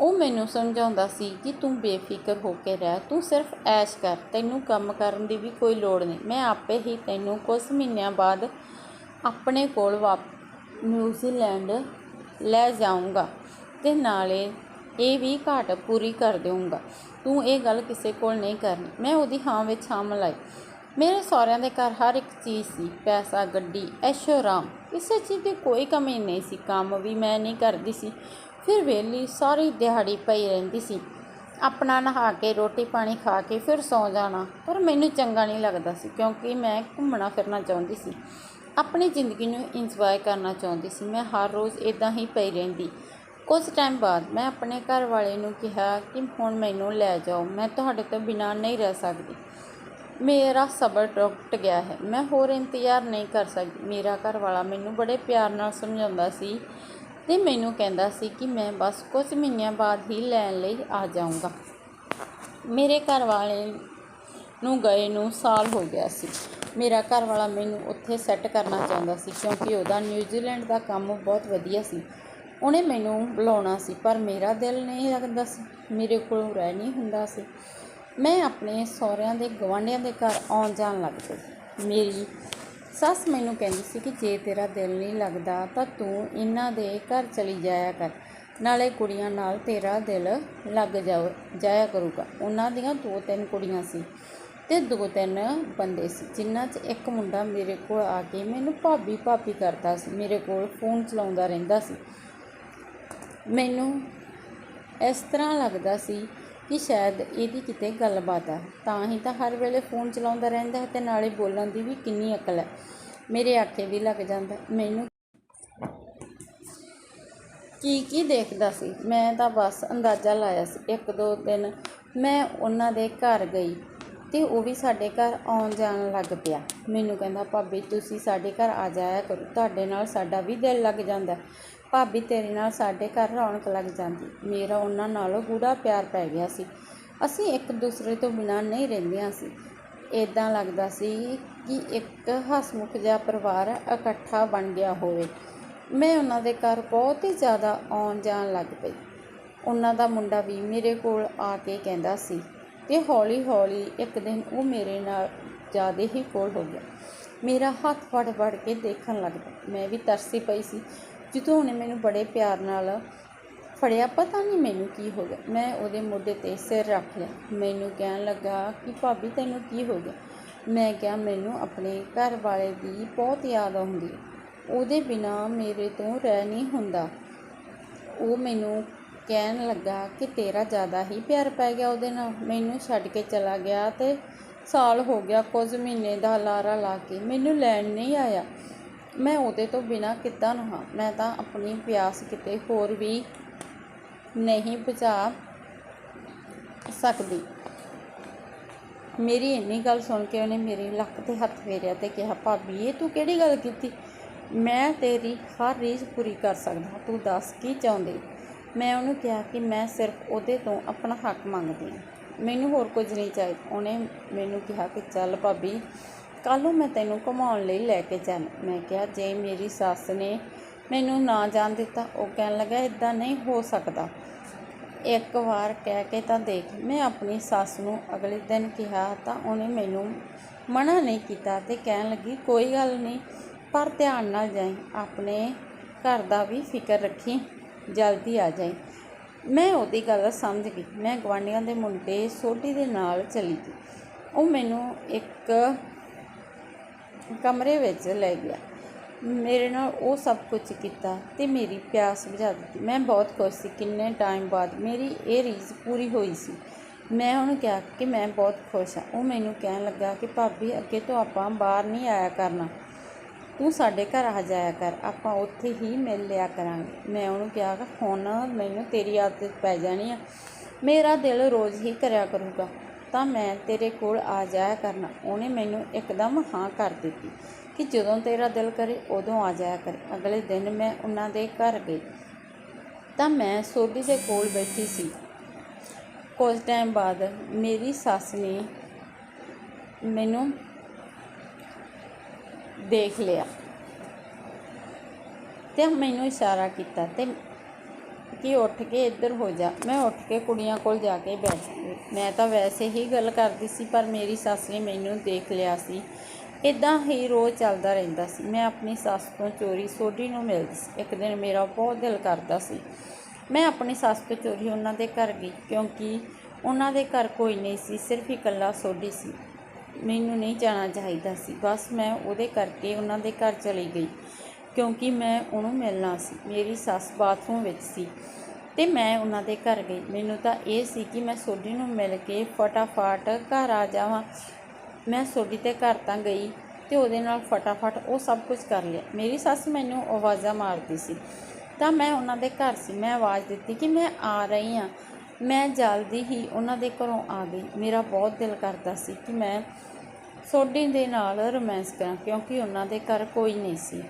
ਉਹ ਮੈਨੂੰ ਸਮਝਾਉਂਦਾ ਸੀ ਕਿ ਤੂੰ ਬੇਫਿਕਰ ਹੋ ਕੇ ਰਹਿ। ਤੂੰ ਸਿਰਫ ਐਸ਼ ਕਰ। ਤੈਨੂੰ ਕੰਮ ਕਰਨ ਦੀ ਵੀ ਕੋਈ ਲੋੜ ਨਹੀਂ। ਮੈਂ ਆਪੇ ਹੀ ਤੈਨੂੰ ਕੁਝ ਮਹੀਨਿਆਂ ਬਾਅਦ ਆਪਣੇ ਕੋਲ ਵਾਪ, ਨਿਊਜ਼ੀਲੈਂਡ ਲੈ ਜਾਊਂਗਾ ਤੇ ਨਾਲੇ ਇਹ ਵੀ ਘਾਟ ਪੂਰੀ ਕਰ ਦੇਵਾਂਗਾ ਤੂੰ ਇਹ ਗੱਲ ਕਿਸੇ ਕੋਲ ਨਹੀਂ ਕਰਨੀ। ਮੈਂ ਉਹਦੀ ਹਾਂ ਵਿੱਚ ਹਾਂ ਮਿਲਾਈ। ਮੇਰੇ ਸਹੁਰਿਆਂ ਦੇ ਘਰ ਹਰ ਇੱਕ ਚੀਜ਼ ਸੀ, ਪੈਸਾ, ਗੱਡੀ, ਐਸ਼ੋ, ਆਰਾਮ। ਕਿਸੇ ਚੀਜ਼ ਦੀ ਕੋਈ ਕਮੀ ਨਹੀਂ ਸੀ, ਕੰਮ ਵੀ ਮੈਂ ਨਹੀਂ ਕਰਦੀ ਸੀ। ਫਿਰ ਵਿਹਲੀ ਸਾਰੀ ਦਿਹਾੜੀ ਪਈ ਰਹਿੰਦੀ ਸੀ। ਆਪਣਾ ਨਹਾ ਕੇ, ਰੋਟੀ ਪਾਣੀ ਖਾ ਕੇ ਫਿਰ ਸੌਂ ਜਾਣਾ। ਪਰ ਮੈਨੂੰ ਚੰਗਾ ਨਹੀਂ ਲੱਗਦਾ ਸੀ ਕਿਉਂਕਿ ਮੈਂ ਘੁੰਮਣਾ ਫਿਰਨਾ ਚਾਹੁੰਦੀ ਸੀ। ਆਪਣੀ ਜ਼ਿੰਦਗੀ ਨੂੰ ਇੰਜੋਏ ਕਰਨਾ ਚਾਹੁੰਦੀ ਸੀ। ਮੈਂ ਹਰ ਰੋਜ਼ ਇਦਾਂ ਹੀ ਪਈ ਰਹਿੰਦੀ। ਕੁਝ ਟਾਈਮ ਬਾਅਦ ਮੈਂ ਆਪਣੇ ਘਰ ਵਾਲੇ ਨੂੰ ਕਿਹਾ ਕਿ ਹੁਣ ਮੈਨੂੰ ਲੈ ਜਾਓ, ਮੈਂ ਤੁਹਾਡੇ ਤੋਂ ਬਿਨਾਂ ਨਹੀਂ ਰਹਿ ਸਕਦੀ। ਮੇਰਾ ਸਬਰ ਟੁੱਟ ਗਿਆ ਹੈ। ਮੈਂ ਹੋਰ ਇੰਤਜ਼ਾਰ ਨਹੀਂ ਕਰ ਸਕਦੀ। ਮੇਰਾ ਘਰ ਵਾਲਾ ਮੈਨੂੰ ਬੜੇ ਪਿਆਰ ਨਾਲ ਸਮਝਾਉਂਦਾ ਸੀ ਤੇ ਮੈਨੂੰ ਕਹਿੰਦਾ ਸੀ ਕਿ ਮੈਂ ਬਸ ਕੁਝ ਮਹੀਨਿਆਂ ਬਾਅਦ ਹੀ ਲੈਣ ਲਈ ਆ ਜਾਊਂਗਾ। ਮੇਰੇ ਘਰ ਵਾਲੇ ਨੂੰ ਗਏ ਨੂੰ ਸਾਲ ਹੋ ਗਿਆ ਸੀ। ਮੇਰਾ ਘਰ ਵਾਲਾ ਮੈਨੂੰ ਉੱਥੇ ਸੈੱਟ ਕਰਨਾ ਚਾਹੁੰਦਾ ਸੀ ਕਿਉਂਕਿ ਉਹਦਾ ਨਿਊਜ਼ੀਲੈਂਡ ਦਾ ਕੰਮ ਬਹੁਤ ਵਧੀਆ ਸੀ। ਉਹਨੇ ਮੈਨੂੰ ਬੁਲਾਉਣਾ ਸੀ ਪਰ ਮੇਰਾ ਦਿਲ ਨਹੀਂ ਲੱਗਦਾ ਸੀ। ਮੇਰੇ ਕੋਲੋਂ ਰਹਿ ਨਹੀਂ ਹੁੰਦਾ ਸੀ। ਮੈਂ ਆਪਣੇ ਸਹੁਰਿਆਂ ਦੇ ਗਵਾਂਢੀਆਂ ਦੇ ਘਰ ਆਉਣ ਜਾਣ ਲੱਗ ਪਈ। ਮੇਰੀ ਸੱਸ ਮੈਨੂੰ ਕਹਿੰਦੀ ਸੀ ਕਿ ਜੇ ਤੇਰਾ ਦਿਲ ਨਹੀਂ ਲੱਗਦਾ ਤਾਂ ਤੂੰ ਇਹਨਾਂ ਦੇ ਘਰ ਚਲੀ ਜਾਇਆ ਕਰ, ਨਾਲੇ ਕੁੜੀਆਂ ਨਾਲ ਤੇਰਾ ਦਿਲ ਲੱਗ ਜਾਓ ਜਾਇਆ ਕਰੂਗਾ। ਉਹਨਾਂ ਦੀਆਂ ਦੋ ਤਿੰਨ ਕੁੜੀਆਂ ਸੀ ਤੇ ਦੋ ਤਿੰਨ ਬੰਦੇ ਸੀ, ਜਿਨ੍ਹਾਂ 'ਚ ਇੱਕ ਮੁੰਡਾ ਮੇਰੇ ਕੋਲ ਆ ਕੇ ਮੈਨੂੰ ਭਾਬੀ ਭਾਬੀ ਕਰਦਾ ਸੀ, ਮੇਰੇ ਕੋਲ ਫੋਨ ਚਲਾਉਂਦਾ ਰਹਿੰਦਾ ਸੀ। ਮੈਨੂੰ ਇਸ ਤਰ੍ਹਾਂ ਲੱਗਦਾ ਸੀ ਕਿ ਸ਼ਾਇਦ ਇਹਦੀ ਕਿਤੇ ਗੱਲਬਾਤ ਹੈ ਤਾਂ ਹੀ ਤਾਂ ਹਰ ਵੇਲੇ ਫੋਨ ਚਲਾਉਂਦਾ ਰਹਿੰਦਾ ਹੈ ਤੇ ਨਾਲੇ ਬੋਲਣ ਦੀ ਵੀ ਕਿੰਨੀ ਅਕਲ ਹੈ। ਮੇਰੇ ਆਖੇ ਵੀ ਲੱਗ ਜਾਂਦਾ। ਮੈਨੂੰ ਕੀ ਕੀ ਦੇਖਦਾ ਸੀ? ਮੈਂ ਤਾਂ ਬਸ ਅੰਦਾਜ਼ਾ ਲਾਇਆ ਸੀ। ਇੱਕ ਦੋ ਦਿਨ ਮੈਂ ਉਹਨਾਂ ਦੇ ਘਰ ਗਈ ਤੇ ਉਹ ਵੀ ਸਾਡੇ ਘਰ ਆਉਣ ਜਾਣ ਲੱਗ ਪਿਆ। ਮੈਨੂੰ ਕਹਿੰਦਾ, ਭਾਬੀ, ਤੁਸੀਂ ਸਾਡੇ ਘਰ ਆ ਜਾਇਆ ਕਰੋ। ਤੁਹਾਡੇ ਨਾਲ ਸਾਡਾ ਵੀ ਦਿਲ ਲੱਗ ਜਾਂਦਾ ਭਾਬੀ ਤੇਰੇ ਨਾਲ ਸਾਡੇ ਘਰ ਰੌਣਕ ਲੱਗ ਜਾਂਦੀ। ਮੇਰਾ ਉਹਨਾਂ ਨਾਲੋਂ ਗੂੜਾ ਪਿਆਰ ਪੈ ਗਿਆ ਸੀ। ਅਸੀਂ ਇੱਕ ਦੂਸਰੇ ਤੋਂ ਬਿਨਾਂ ਨਹੀਂ ਰਹਿੰਦੀਆਂ ਸੀ। ਇਦਾਂ ਲੱਗਦਾ ਸੀ ਕਿ ਇੱਕ ਹਸਮੁਖ ਜਿਹਾ ਪਰਿਵਾਰ ਇਕੱਠਾ ਬਣ ਗਿਆ ਹੋਵੇ। ਮੈਂ ਉਹਨਾਂ ਦੇ ਘਰ ਬਹੁਤ ਹੀ ਜ਼ਿਆਦਾ ਆਉਣ ਜਾਣ ਲੱਗ ਪਈ। ਉਹਨਾਂ ਦਾ ਮੁੰਡਾ ਵੀ ਮੇਰੇ ਕੋਲ ਆ ਕੇ ਕਹਿੰਦਾ ਸੀ ਤੇ ਹੌਲੀ ਹੌਲੀ ਇੱਕ ਦਿਨ ਉਹ ਮੇਰੇ ਨਾਲ ਜ਼ਿਆਦਾ ਹੀ ਕੋਲ ਹੋ ਗਿਆ। ਮੇਰਾ ਹੱਥ ਫੜ ਫੜ ਕੇ ਦੇਖਣ ਲੱਗ ਪਿਆ। ਮੈਂ ਵੀ ਤਰਸੀ ਪਈ ਸੀ ਜਦੋਂ ਉਹਨੇ ਮੈਨੂੰ ਬੜੇ ਪਿਆਰ ਨਾਲ ਫੜਿਆ, ਪਤਾ ਨਹੀਂ ਮੈਨੂੰ ਕੀ ਹੋ ਗਿਆ। ਮੈਂ ਉਹਦੇ ਮੋਢੇ ਤੇ ਸਿਰ ਰੱਖ ਲਿਆ। ਮੈਨੂੰ ਕਹਿਣ ਲੱਗਾ ਕਿ ਭਾਬੀ, ਤੈਨੂੰ ਕੀ ਹੋ ਗਿਆ? ਮੈਂ ਕਿਹਾ, ਮੈਨੂੰ ਆਪਣੇ ਘਰ ਵਾਲੇ ਦੀ ਬਹੁਤ ਯਾਦ ਆਉਂਦੀ ਉਹਦੇ ਬਿਨਾ ਮੇਰੇ ਤੋਂ ਰਹਿ ਨਹੀਂ ਹੁੰਦਾ। ਉਹ ਮੈਨੂੰ ਕਹਿਣ ਲੱਗਾ ਕਿ ਤੇਰਾ ਜ਼ਿਆਦਾ ਹੀ ਪਿਆਰ ਪੈ ਗਿਆ ਉਹਦੇ ਨਾਲ। ਮੈਨੂੰ ਛੱਡ ਕੇ ਚਲਾ ਗਿਆ ਤੇ ਸਾਲ ਹੋ ਗਿਆ ਕੁਝ ਮਹੀਨੇ ਦਾ ਲਾਰਾ ਲਾ ਕੇ ਮੈਨੂੰ ਲੈਣ ਨਹੀਂ ਆਇਆ। ਮੈਂ ਉਹਦੇ ਤੋਂ ਬਿਨਾਂ ਕਿੱਦਾਂ ਰਹਾਂ? ਮੈਂ ਤਾਂ ਆਪਣੀ ਪਿਆਸ ਕਿਤੇ ਹੋਰ ਵੀ ਨਹੀਂ ਬੁਝਾ ਸਕਦੀ। ਮੇਰੀ ਇੰਨੀ ਗੱਲ ਸੁਣ ਕੇ ਉਹਨੇ ਮੇਰੇ ਲੱਕ ਤੇ ਹੱਥ ਫੇਰਿਆ ਤੇ ਕਿਹਾ, ਭਾਬੀ, ਇਹ ਤੂੰ ਕਿਹੜੀ ਗੱਲ ਕੀਤੀ? ਮੈਂ ਤੇਰੀ ਹਰ ਰੀਝ ਪੂਰੀ ਕਰ ਸਕਦਾ। ਤੂੰ ਦੱਸ ਕੀ ਚਾਹੁੰਦੀ? ਮੈਂ ਉਹਨੂੰ ਕਿਹਾ ਕਿ ਮੈਂ ਸਿਰਫ ਉਹਦੇ ਤੋਂ ਆਪਣਾ ਹੱਕ ਮੰਗਦੀ ਹਾਂ। ਮੈਨੂੰ ਹੋਰ ਕੁਝ ਨਹੀਂ ਚਾਹੀਦਾ। ਉਹਨੇ ਮੈਨੂੰ ਕਿਹਾ ਕਿ, ਚੱਲ ਭਾਬੀ ਕੱਲ੍ਹ ਨੂੰ ਮੈਂ ਤੈਨੂੰ ਘੁਮਾਉਣ ਲਈ ਲੈ ਕੇ ਜਾਣਾ। ਮੈਂ ਕਿਹਾ, ਜੇ ਮੇਰੀ ਸੱਸ ਨੇ ਮੈਨੂੰ ਨਾ ਜਾਣ ਦਿੱਤਾ, ਉਹ ਕਹਿਣ ਲੱਗਾ ਇਦਾਂ ਨਹੀਂ ਹੋ ਸਕਦਾ। ਇੱਕ ਵਾਰ ਕਹਿ ਕੇ ਤਾਂ ਦੇਖ, ਮੈਂ ਆਪਣੀ ਸੱਸ ਨੂੰ ਅਗਲੇ ਦਿਨ ਕਿਹਾ ਤਾਂ ਉਹਨੇ ਮੈਨੂੰ ਮਨਾ ਨਹੀਂ ਕੀਤਾ ਤੇ ਕਹਿਣ ਲੱਗੀ, ਕੋਈ ਗੱਲ ਨਹੀਂ, ਪਰ ਧਿਆਨ ਨਾਲ ਜਾਈ, ਆਪਣੇ ਘਰ ਦਾ ਵੀ ਫਿਕਰ ਰੱਖੀ, ਜਲਦੀ ਆ ਜਾਈ। ਮੈਂ ਉਹਦੀ ਗੱਲ ਸਮਝ ਗਈ। ਮੈਂ ਗਵਾਂਢੀਆਂ ਦੇ ਮੁੰਡੇ ਸੋਢੀ ਦੇ ਨਾਲ ਚਲੀ ਗਈ। ਉਹ ਮੈਨੂੰ ਇੱਕ ਕਮਰੇ ਵਿੱਚ ਲੈ ਗਿਆ। ਮੇਰੇ ਨਾਲ ਉਹ ਸਭ ਕੁਝ ਕੀਤਾ ਅਤੇ ਮੇਰੀ ਪਿਆਸ ਬੁਝਾ ਦਿੱਤੀ। ਮੈਂ ਬਹੁਤ ਖੁਸ਼ ਸੀ। ਕਿੰਨੇ ਟਾਈਮ ਬਾਅਦ ਮੇਰੀ ਇਹ ਰੀਝ ਪੂਰੀ ਹੋਈ ਸੀ। ਮੈਂ ਉਹਨੂੰ ਕਿਹਾ ਕਿ ਮੈਂ ਬਹੁਤ ਖੁਸ਼ ਹਾਂ। ਉਹ ਮੈਨੂੰ ਕਹਿਣ ਲੱਗਾ ਕਿ ਭਾਬੀ, ਅੱਗੇ ਤੋਂ ਆਪਾਂ ਬਾਹਰ ਨਹੀਂ ਆਇਆ ਕਰਨਾ। ਤੂੰ ਸਾਡੇ ਘਰ ਆ ਜਾਇਆ ਕਰ। ਆਪਾਂ ਉੱਥੇ ਹੀ ਮਿਲ ਲਿਆ ਕਰਾਂਗੇ। ਮੈਂ ਉਹਨੂੰ ਕਿਹਾ ਕਿ ਹੁਣ ਮੈਨੂੰ ਤੇਰੀ ਆਦਤ ਪੈ ਜਾਣੀ ਆ। ਮੇਰਾ ਦਿਲ ਰੋਜ਼ ਹੀ ਕਰਿਆ ਕਰੂਗਾ। ਤਾਂ ਮੈਂ ਤੇਰੇ ਕੋਲ ਆ ਜਾਇਆ ਕਰਨਾ। ਉਹਨੇ ਮੈਨੂੰ ਇੱਕਦਮ ਹਾਂ ਕਰ ਦਿੱਤੀ ਕਿ ਜਦੋਂ ਤੇਰਾ ਦਿਲ ਕਰੇ ਉਦੋਂ ਆ ਜਾਇਆ ਕਰ। ਅਗਲੇ ਦਿਨ ਮੈਂ ਉਹਨਾਂ ਦੇ ਘਰ ਗਈ। ਤਾਂ ਮੈਂ ਸੋਢੀ ਦੇ ਕੋਲ ਬੈਠੀ ਸੀ। ਕੁਝ ਟਾਈਮ ਬਾਅਦ ਮੇਰੀ ਸੱਸ ਨੇ ਮੈਨੂੰ ਦੇਖ ਲਿਆ ਤੇ ਮੈਨੂੰ ਇਸ਼ਾਰਾ ਕੀਤਾ ਤੇ ਕਿ ਉੱਠ ਕੇ ਇੱਧਰ ਹੋ ਜਾ। ਮੈਂ ਉੱਠ ਕੇ ਕੁੜੀਆਂ ਕੋਲ ਜਾ ਕੇ ਬੈਠ ਗਈ। ਮੈਂ ਤਾਂ ਵੈਸੇ ਹੀ ਗੱਲ ਕਰਦੀ ਸੀ, ਪਰ ਮੇਰੀ ਸੱਸ ਨੇ ਮੈਨੂੰ ਦੇਖ ਲਿਆ ਸੀ। ਇਦਾਂ ਹੀ ਰੋਜ਼ ਚੱਲਦਾ ਰਹਿੰਦਾ ਸੀ। ਮੈਂ ਆਪਣੀ ਸੱਸ ਤੋਂ ਚੋਰੀ ਸੋਢੀ ਨੂੰ ਮਿਲਦੀ ਸੀ। ਇੱਕ ਦਿਨ ਮੇਰਾ ਬਹੁਤ ਦਿਲ ਕਰਦਾ ਸੀ। ਮੈਂ ਆਪਣੀ ਸੱਸ ਤੋਂ ਚੋਰੀ ਉਹਨਾਂ ਦੇ ਘਰ ਗਈ, ਕਿਉਂਕਿ ਉਹਨਾਂ ਦੇ ਘਰ ਕੋਈ ਨਹੀਂ ਸੀ, ਸਿਰਫ ਇਕੱਲਾ ਸੋਢੀ ਸੀ। ਮੈਨੂੰ ਨਹੀਂ ਜਾਣਾ ਚਾਹੀਦਾ ਸੀ। ਬਸ ਮੈਂ ਉਹਦੇ ਕਰਕੇ ਉਹਨਾਂ ਦੇ ਘਰ ਚਲੀ ਗਈ। ਕਿਉਂਕਿ ਮੈਂ ਉਹਨੂੰ ਮਿਲਣਾ ਸੀ। ਮੇਰੀ ਸੱਸ ਬਾਥਰੂਮ ਵਿੱਚ ਸੀ ਅਤੇ ਮੈਂ ਉਹਨਾਂ ਦੇ ਘਰ ਗਈ। ਮੈਨੂੰ ਤਾਂ ਇਹ ਸੀ ਕਿ ਮੈਂ ਸੋਢੀ ਨੂੰ ਮਿਲ ਕੇ ਫਟਾਫਟ ਘਰ ਆ ਜਾਵਾਂ। ਮੈਂ ਸੋਢੀ ਤੇ ਘਰ ਤਾਂ ਗਈ ਅਤੇ ਉਹਦੇ ਨਾਲ ਫਟਾਫਟ ਉਹ ਸਭ ਕੁਝ ਕਰ ਲਿਆ। ਮੇਰੀ ਸੱਸ ਮੈਨੂੰ ਆਵਾਜ਼ਾਂ ਮਾਰਦੀ ਸੀ। ਤਾਂ ਮੈਂ ਉਹਨਾਂ ਦੇ ਘਰ ਸੀ। ਮੈਂ ਆਵਾਜ਼ ਦਿੱਤੀ ਕਿ ਮੈਂ ਆ ਰਹੀ ਹਾਂ। ਮੈਂ ਜਲਦੀ ਹੀ ਉਹਨਾਂ ਦੇ ਘਰੋਂ ਆ ਗਈ। ਮੇਰਾ ਬਹੁਤ ਦਿਲ ਕਰਦਾ ਸੀ ਕਿ ਮੈਂ ਸੋਢੀ ਦੇ ਨਾਲ ਰੋਮਾਂਸ ਕਰਾਂ ਕਿਉਂਕਿ ਉਹਨਾਂ ਦੇ ਘਰ ਕੋਈ ਨਹੀਂ ਸੀ।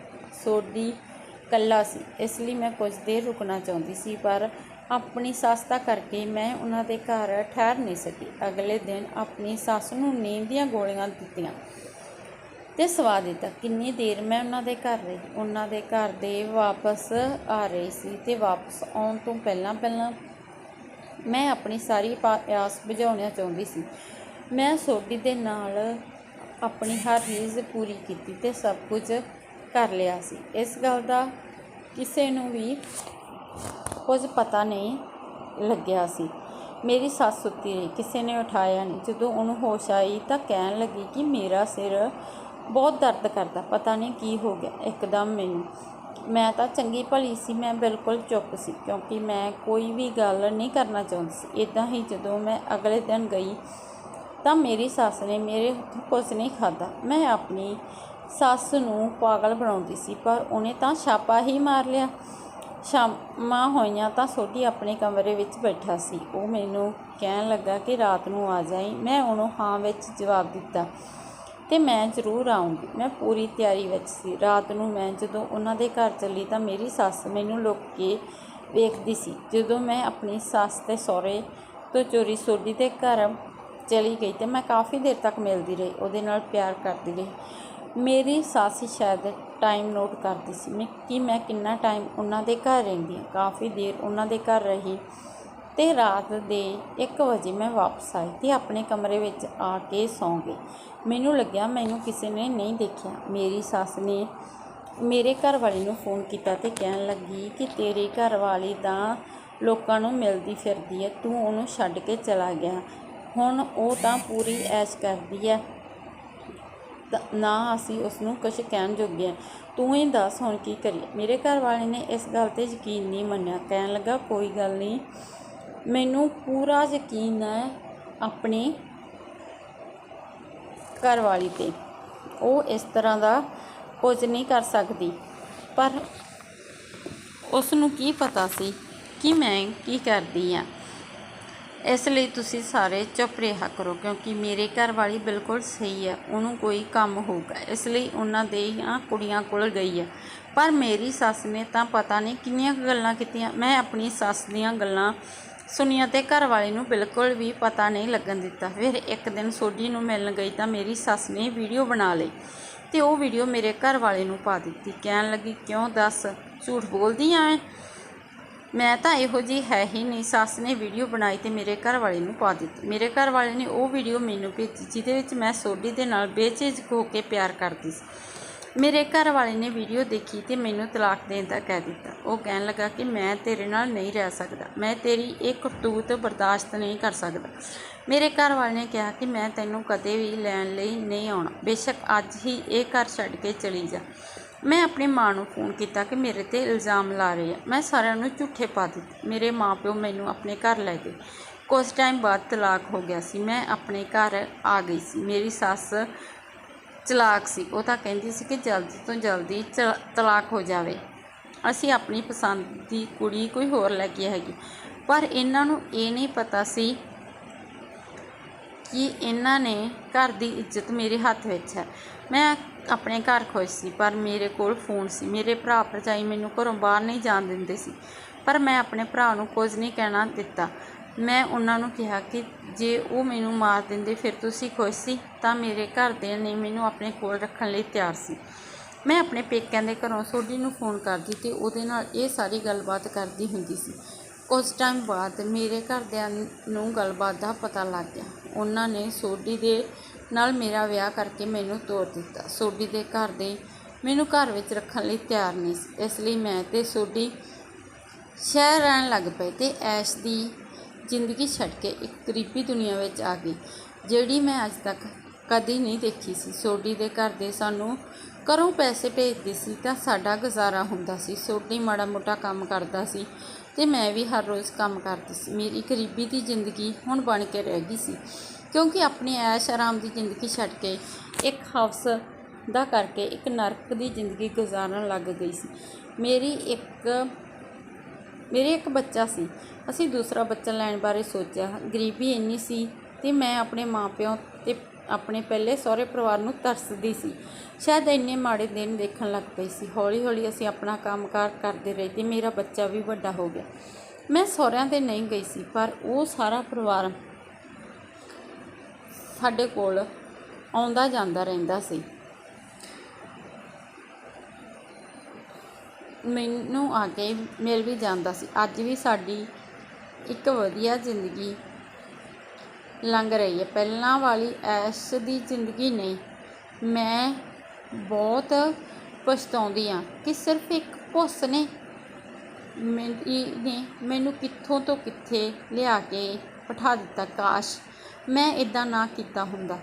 ਸੋਢੀ ਇਕੱਲਾ ਸੀ, ਇਸ ਲਈ ਮੈਂ ਕੁਝ ਦੇਰ ਰੁਕਣਾ ਚਾਹੁੰਦੀ ਸੀ, ਪਰ ਆਪਣੀ ਸੱਸ ਦਾ ਕਰਕੇ ਮੈਂ ਉਹਨਾਂ ਦੇ ਘਰ ਠਹਿਰ ਨਹੀਂ ਸਕੀ। ਅਗਲੇ ਦਿਨ ਆਪਣੀ ਸੱਸ ਨੂੰ ਨੀਂਦ ਦੀਆਂ ਗੋਲੀਆਂ ਦਿੱਤੀਆਂ ਤੇ ਸਵਾ ਦਿੱਤਾ। ਕਿੰਨੀ ਦੇਰ ਮੈਂ ਉਹਨਾਂ ਦੇ ਘਰ ਰਹੀ? ਉਹਨਾਂ ਦੇ ਘਰ ਦੇ ਵਾਪਸ ਆ ਰਹੀ ਸੀ ਤੇ ਵਾਪਸ ਆਉਣ ਤੋਂ ਪਹਿਲਾਂ ਪਹਿਲਾਂ ਮੈਂ ਆਪਣੀ ਸਾਰੀ ਪਾ- ਆਸ ਬੁਝਾਉਣਾ ਚਾਹੁੰਦੀ ਸੀ। ਮੈਂ ਸੋਢੀ ਦੇ ਨਾਲ ਆਪਣੀ ਹਰ ਰੀਜ਼ ਪੂਰੀ ਕੀਤੀ ਤੇ ਸਭ ਕੁਝ ਕਰ ਲਿਆ ਸੀ। ਇਸ ਗੱਲ ਦਾ ਕਿਸੇ ਨੂੰ ਵੀ ਕੁਝ ਪਤਾ ਨਹੀਂ ਲੱਗਿਆ ਸੀ। ਮੇਰੀ ਸੱਸ ਸੁੱਤੀ ਰਹੀ, ਕਿਸੇ ਨੇ ਉਠਾਇਆ ਨਹੀਂ। ਜਦੋਂ ਉਹਨੂੰ ਹੋਸ਼ ਆਈ ਤਾਂ ਕਹਿਣ ਲੱਗੀ ਕਿ ਮੇਰਾ ਸਿਰ ਬਹੁਤ ਦਰਦ ਕਰਦਾ, ਪਤਾ ਨਹੀਂ ਕੀ ਹੋ ਗਿਆ। ਇੱਕਦਮ ਮੈਨੂੰ, ਮੈਂ ਤਾਂ ਚੰਗੀ ਭਲੀ ਸੀ, ਮੈਂ ਬਿਲਕੁਲ ਚੁੱਪ ਸੀ, ਕਿਉਂਕਿ ਮੈਂ ਕੋਈ ਵੀ ਗੱਲ ਨਹੀਂ ਕਰਨਾ ਚਾਹੁੰਦੀ ਸੀ। ਇਦਾਂ ਹੀ ਜਦੋਂ ਮੈਂ ਅਗਲੇ ਦਿਨ ਗਈ ਤਾਂ ਮੇਰੀ ਸੱਸ ਨੇ ਮੇਰੇ ਹੱਥੋਂ ਕੁਝ ਨਹੀਂ ਖਾਦਾ ਮੈਂ ਆਪਣੀ ਸੱਸ ਨੂੰ ਪਾਗਲ ਬਣਾਉਂਦੀ ਸੀ, ਪਰ ਉਹਨੇ ਤਾਂ ਛਾਪਾ ਹੀ ਮਾਰ ਲਿਆ। ਸ਼ਾਮਾਂ ਹੋਈਆਂ ਤਾਂ ਸੋਢੀ ਆਪਣੇ ਕਮਰੇ ਵਿੱਚ ਬੈਠਾ ਸੀ। ਉਹ ਮੈਨੂੰ ਕਹਿਣ ਲੱਗਾ ਕਿ ਰਾਤ ਨੂੰ ਆ ਜਾਈ। ਮੈਂ ਉਹਨੂੰ ਹਾਂ ਵਿੱਚ ਜਵਾਬ ਦਿੱਤਾ ਤੇ ਮੈਂ ਜ਼ਰੂਰ ਆਉਂਗੀ ਮੈਂ ਪੂਰੀ ਤਿਆਰੀ ਵਿੱਚ ਸੀ। ਰਾਤ ਨੂੰ ਮੈਂ ਜਦੋਂ ਉਹਨਾਂ ਦੇ ਘਰ ਚੱਲੀ ਤਾਂ ਮੇਰੀ ਸੱਸ ਮੈਨੂੰ ਲੁੱਕ ਕੇ ਵੇਖਦੀ ਸੀ। ਜਦੋਂ ਮੈਂ ਆਪਣੀ ਸੱਸ ਤੇ ਸਹੁਰੇ ਤੋਂ ਚੋਰੀ ਸੋਢੀ ਦੇ ਘਰ ਚਲੀ ਗਈ ਤੇ ਮੈਂ ਕਾਫੀ ਦੇਰ ਤੱਕ ਮਿਲਦੀ ਰਹੀ। ਉਹਦੇ ਨਾਲ ਪਿਆਰ ਕਰਦੀ ਰਹੀ। ਮੇਰੀ ਸੱਸ ਸ਼ਾਇਦ ਟਾਈਮ ਨੋਟ ਕਰਦੀ ਸੀ। ਮੈਂ ਕਿ ਮੈਂ ਕਿੰਨਾ ਟਾਈਮ ਉਹਨਾਂ ਦੇ ਘਰ ਰਹਿੰਦੀ ਹਾਂ। ਕਾਫੀ ਦੇਰ ਉਹਨਾਂ ਦੇ ਘਰ ਰਹੀ ਤੇ ਰਾਤ ਦੇ 1 ਵਜੇ ਮੈਂ ਵਾਪਸ ਆਈ ਤੇ ਆਪਣੇ ਕਮਰੇ ਵਿੱਚ ਆ ਕੇ ਸੌਂ ਗਈ। ਮੈਨੂੰ ਲੱਗਿਆ ਮੈਨੂੰ ਕਿਸੇ ਨੇ ਨਹੀਂ ਦੇਖਿਆ। ਮੇਰੀ ਸੱਸ ਨੇ ਮੇਰੇ ਘਰ ਵਾਲੀ ਨੂੰ ਫੋਨ ਕੀਤਾ ਤੇ ਕਹਿਣ ਲੱਗੀ ਕਿ ਤੇਰੇ ਘਰ ਵਾਲੀ ਤਾਂ ਲੋਕਾਂ ਨੂੰ ਮਿਲਦੀ ਫਿਰਦੀ ਹੈ। ਤੂੰ ਉਹਨੂੰ ਛੱਡ ਕੇ ਚਲਾ ਗਿਆ। ਹੁਣ ਉਹ ਤਾਂ ਪੂਰੀ ਐਸ਼ ਕਰਦੀ ਹੈ। ਨਾ ਅਸੀਂ ਉਸ ਨੂੰ ਕੁਝ ਕਹਿਣ ਜੋਗੇ ਹਾਂ। ਤੂੰ ਹੀ ਦੱਸ ਹੁਣ ਕੀ ਕਰੀਏ? ਮੇਰੇ ਘਰ ਵਾਲੇ ਨੇ ਇਸ ਗੱਲ ਤੇ ਯਕੀਨ ਨਹੀਂ ਮੰਨਿਆ। ਕਹਿਣ ਲੱਗਾ, ਕੋਈ ਗੱਲ ਨਹੀਂ। ਮੈਨੂੰ ਪੂਰਾ ਯਕੀਨ ਹੈ ਆਪਣੀ ਘਰ ਵਾਲੀ ਤੇ। ਉਹ ਇਸ ਤਰ੍ਹਾਂ ਦਾ ਕੁਝ ਨਹੀਂ ਕਰ ਸਕਦੀ। ਪਰ ਉਸ ਨੂੰ ਕੀ ਪਤਾ ਸੀ ਕਿ ਮੈਂ ਕੀ ਕਰਦੀ ਆ ਇਸ ਲਈ ਤੁਸੀਂ ਸਾਰੇ ਚੁੱਪ ਰਿਹਾ ਕਰੋ, ਕਿਉਂਕਿ ਮੇਰੇ ਘਰ ਵਾਲੀ ਬਿਲਕੁਲ ਸਹੀ ਹੈ, ਉਹਨੂੰ ਕੋਈ ਕੰਮ ਹੋਊਗਾ। ਇਸ ਲਈ ਉਹਨਾਂ ਦੇ ਆ ਕੁੜੀਆਂ ਕੋਲ ਗਈ ਹੈ। ਪਰ ਮੇਰੀ ਸੱਸ ਨੇ ਤਾਂ ਪਤਾ ਨਹੀਂ ਕਿੰਨੀਆਂ ਗੱਲਾਂ ਕੀਤੀਆਂ। ਮੈਂ ਆਪਣੀ ਸੱਸ ਦੀਆਂ ਗੱਲਾਂ ਸੁਣੀਆਂ ਤੇ ਘਰ ਵਾਲੇ ਨੂੰ ਬਿਲਕੁਲ ਵੀ ਪਤਾ ਨਹੀਂ ਲੱਗਣ ਦਿੱਤਾ। ਫਿਰ ਇੱਕ ਦਿਨ ਸੋਢੀ ਨੂੰ ਮਿਲਣ ਗਈ ਤਾਂ ਮੇਰੀ ਸੱਸ ਨੇ ਵੀਡੀਓ ਬਣਾ ਲਈ ਤੇ ਉਹ ਵੀਡੀਓ ਮੇਰੇ ਘਰ ਵਾਲੇ ਨੂੰ ਪਾ ਦਿੱਤੀ। ਕਹਿਣ ਲੱਗੀ, ਕਿਉਂ ਦੱਸ? ਝੂਠ ਬੋਲਦੀ ਆਂ ਮੈਂ ਤਾਂ ਇਹੋ ਜੀ ਹੈ ਹੀ ਨਹੀਂ। ਸੱਸ ਨੇ ਵੀਡੀਓ ਬਣਾਈ ਤੇ ਮੇਰੇ ਘਰ ਵਾਲੇ ਨੂੰ ਪਾ ਦਿੱਤੀ। ਮੇਰੇ ਘਰ ਵਾਲੇ ਨੇ ਉਹ ਵੀਡੀਓ ਮੈਨੂੰ ਭੇਜੀ, ਜਿਹਦੇ ਵਿੱਚ ਮੈਂ ਸੋਢੀ ਦੇ ਨਾਲ ਬੇਝਿਜਕ ਹੋ ਕੇ ਪਿਆਰ ਕਰਦੀ ਸੀ। ਮੇਰੇ ਘਰ ਵਾਲੇ ਨੇ ਵੀਡੀਓ ਦੇਖੀ ਤੇ ਮੈਨੂੰ ਤਲਾਕ ਦੇਣ ਦਾ ਕਹਿ ਦਿੱਤਾ। ਉਹ ਕਹਿਣ ਲੱਗਾ ਕਿ ਮੈਂ ਤੇਰੇ ਨਾਲ ਨਹੀਂ ਰਹਿ ਸਕਦਾ। ਮੈਂ ਤੇਰੀ ਇਹ ਕਰਤੂਤ ਬਰਦਾਸ਼ਤ ਨਹੀਂ ਕਰ ਸਕਦਾ। ਮੇਰੇ ਘਰ ਵਾਲੇ ਨੇ ਕਿਹਾ ਕਿ ਮੈਂ ਤੈਨੂੰ ਕਦੇ ਵੀ ਲੈਣ ਲਈ ਨਹੀਂ ਆਉਣਾ। ਬੇਸ਼ੱਕ ਅੱਜ ਹੀ ਇਹ ਘਰ ਛੱਡ ਕੇ ਚਲੀ ਜਾ। ਮੈਂ ਆਪਣੀ ਮਾਂ ਨੂੰ ਫੋਨ ਕੀਤਾ ਕਿ ਮੇਰੇ ਤੇ ਇਲਜ਼ਾਮ ਲਾ ਰਹੀ ਹੈ ਮੈਂ ਸਾਰਿਆਂ ਨੂੰ ਝੂਠੇ ਪਾ ਦਿੱਤੇ। ਮੇਰੇ ਮਾਪਿਓ ਮੈਨੂੰ ਆਪਣੇ ਘਰ ਲੈ ਗਏ। ਕੁਝ ਟਾਈਮ ਬਾਅਦ ਤਲਾਕ ਹੋ ਗਿਆ ਸੀ। ਮੈਂ ਆਪਣੇ ਘਰ ਆ ਗਈ ਸੀ। ਮੇਰੀ ਸੱਸ ਚਲਾਕ ਸੀ। ਉਹ ਤਾਂ ਕਹਿੰਦੀ ਸੀ ਕਿ ਜਲਦੀ ਤੋਂ ਜਲਦੀ ਚ- ਤਲਾਕ ਹੋ ਜਾਵੇ। ਅਸੀਂ ਆਪਣੀ ਪਸੰਦ ਦੀ ਕੁੜੀ ਕੋਈ ਹੋਰ ਲੈ ਕੇ ਹੈਗੀ। ਪਰ ਇਹਨਾਂ ਨੂੰ ਇਹ ਨਹੀਂ ਪਤਾ ਸੀ ਕਿ ਇਹਨਾਂ ਨੇ ਘਰ ਦੀ ਇੱਜ਼ਤ ਮੇਰੇ ਹੱਥ ਵਿੱਚ ਹੈ। ਮੈਂ ਆਪਣੇ ਘਰ ਖੁਸ਼ ਸੀ, ਪਰ ਮੇਰੇ ਕੋਲ ਫੋਨ ਸੀ। ਮੇਰੇ ਭਰਾ ਭਰਜਾਈ ਮੈਨੂੰ ਘਰੋਂ ਬਾਹਰ ਨਹੀਂ ਜਾਣ ਦਿੰਦੇ ਸੀ, ਪਰ ਮੈਂ ਆਪਣੇ ਭਰਾ ਨੂੰ ਕੁਝ ਨਹੀਂ ਕਹਿਣਾ ਦਿੱਤਾ। ਮੈਂ ਉਹਨਾਂ ਨੂੰ ਕਿਹਾ ਕਿ ਜੇ ਉਹ ਮੈਨੂੰ ਮਾਰ ਦਿੰਦੇ ਫਿਰ ਤੁਸੀਂ ਖੁਸ਼ ਸੀ, ਤਾਂ ਮੇਰੇ ਘਰਦਿਆਂ ਨੇ ਮੈਨੂੰ ਆਪਣੇ ਕੋਲ ਰੱਖਣ ਲਈ ਤਿਆਰ ਸੀ। ਮੈਂ ਆਪਣੇ ਪੇਕਿਆਂ ਦੇ ਘਰੋਂ ਸੋਢੀ ਨੂੰ ਫੋਨ ਕਰਦੀ ਤੇ ਉਹਦੇ ਨਾਲ ਇਹ ਸਾਰੀ ਗੱਲਬਾਤ ਕਰਦੀ ਹੁੰਦੀ ਸੀ। ਕੁਝ ਟਾਈਮ ਬਾਅਦ ਮੇਰੇ ਘਰਦਿਆਂ ਨੂੰ ਗੱਲਬਾਤ ਦਾ ਪਤਾ ਲੱਗ ਗਿਆ। ਉਹਨਾਂ ਨੇ ਸੋਢੀ ਦੇ ਨਾਲ ਮੇਰਾ ਵਿਆਹ ਕਰਕੇ ਮੈਨੂੰ ਤੋਰ ਦਿੱਤਾ। ਸੋਢੀ ਦੇ ਘਰ ਦੇ ਮੈਨੂੰ ਘਰ ਵਿੱਚ ਰੱਖਣ ਲਈ ਤਿਆਰ ਨਹੀਂ ਸੀ। ਇਸ ਲਈ ਮੈਂ ਤੇ ਸੋਢੀ ਸ਼ਹਿਰ ਰਹਿਣ ਲੱਗ ਪਏ ਤੇ ਐਸ਼ ਦੀ ਜ਼ਿੰਦਗੀ ਛੱਡ ਕੇ ਇੱਕ ਗਰੀਬੀ ਦੁਨੀਆ ਵਿੱਚ ਆ ਗਈ, ਜਿਹੜੀ ਮੈਂ ਅੱਜ ਤੱਕ ਕਦੀ ਨਹੀਂ ਦੇਖੀ ਸੀ। ਸੋਢੀ ਦੇ ਘਰ ਦੇ ਸਾਨੂੰ ਘਰੋਂ ਪੈਸੇ ਭੇਜਦੇ ਸੀ ਤਾਂ ਸਾਡਾ ਗੁਜ਼ਾਰਾ ਹੁੰਦਾ ਸੀ। ਸੋਢੀ ਮਾੜਾ ਮੋਟਾ ਕੰਮ ਕਰਦਾ ਸੀ ਤੇ ਮੈਂ ਵੀ ਹਰ ਰੋਜ਼ ਕੰਮ ਕਰਦੀ ਸੀ। ਮੇਰੀ ਗਰੀਬੀ ਦੀ ਜ਼ਿੰਦਗੀ ਹੁਣ ਬਣ ਕੇ ਰਹਿ ਗਈ ਸੀ। ਕਿਉਂਕਿ ਆਪਣੀ ਐਸ਼ ਆਰਾਮ ਦੀ ਜ਼ਿੰਦਗੀ ਛੱਡ ਕੇ ਇੱਕ ਹਵਸ ਦਾ ਕਰਕੇ ਇੱਕ ਨਰਕ ਦੀ ਜ਼ਿੰਦਗੀ ਗੁਜ਼ਾਰਨ ਲੱਗ ਗਈ ਸੀ। ਮੇਰੀ ਇੱਕ, ਮੇਰੇ ਇੱਕ ਬੱਚਾ ਸੀ। ਅਸੀਂ ਦੂਸਰਾ ਬੱਚਾ ਲੈਣ ਬਾਰੇ ਸੋਚਿਆ। ਗਰੀਬੀ ਇੰਨੀ ਸੀ ਤੇ ਮੈਂ ਆਪਣੇ ਮਾਪਿਆਂ ਤੇ ਆਪਣੇ ਪਹਿਲੇ ਸਹੁਰੇ ਪਰਿਵਾਰ ਨੂੰ ਤਰਸਦੀ ਸੀ। ਸ਼ਾਇਦ ਇੰਨੇ ਮਾੜੇ ਦਿਨ ਦੇਖਣ ਲੱਗ ਪਈ ਸੀ। ਹੌਲੀ ਹੌਲੀ ਅਸੀਂ ਆਪਣਾ ਕੰਮਕਾਰ ਕਰਦੇ ਰਹੇ ਤੇ ਮੇਰਾ ਬੱਚਾ ਵੀ ਵੱਡਾ ਹੋ ਗਿਆ। ਮੈਂ ਸਹੁਰਿਆਂ ਦੇ ਨਹੀਂ ਗਈ ਸੀ, ਪਰ ਉਹ ਸਾਰਾ ਪਰਿਵਾਰ ਸਾਡੇ ਕੋਲ ਆਉਂਦਾ ਜਾਂਦਾ ਰਹਿੰਦਾ ਸੀ। ਮੈਨੂੰ ਆ ਕੇ ਮਿਲ ਵੀ ਜਾਂਦਾ ਸੀ। ਅੱਜ ਵੀ ਸਾਡੀ ਇੱਕ ਵਧੀਆ ਜ਼ਿੰਦਗੀ ਲੰਘ ਰਹੀ ਹੈ। ਪਹਿਲਾਂ ਵਾਲੀ ਐਸ਼ ਦੀ ਜ਼ਿੰਦਗੀ ਨਹੀਂ, ਮੈਂ ਬਹੁਤ ਪਛਤਾਉਂਦੀ ਹਾਂ ਕਿ ਸਿਰਫ ਇੱਕ ਪੁੱਸ ਨੇ ਮੇਰੀ ਮੈਨੂੰ ਕਿੱਥੋਂ ਤੋਂ ਕਿੱਥੇ ਲਿਆ ਕੇ ਬਿਠਾ ਦਿੱਤਾ ਕਾਸ਼। ਮੈਂ ਇਦਾਂ ਨਾ ਕੀਤਾ ਹੁੰਦਾ,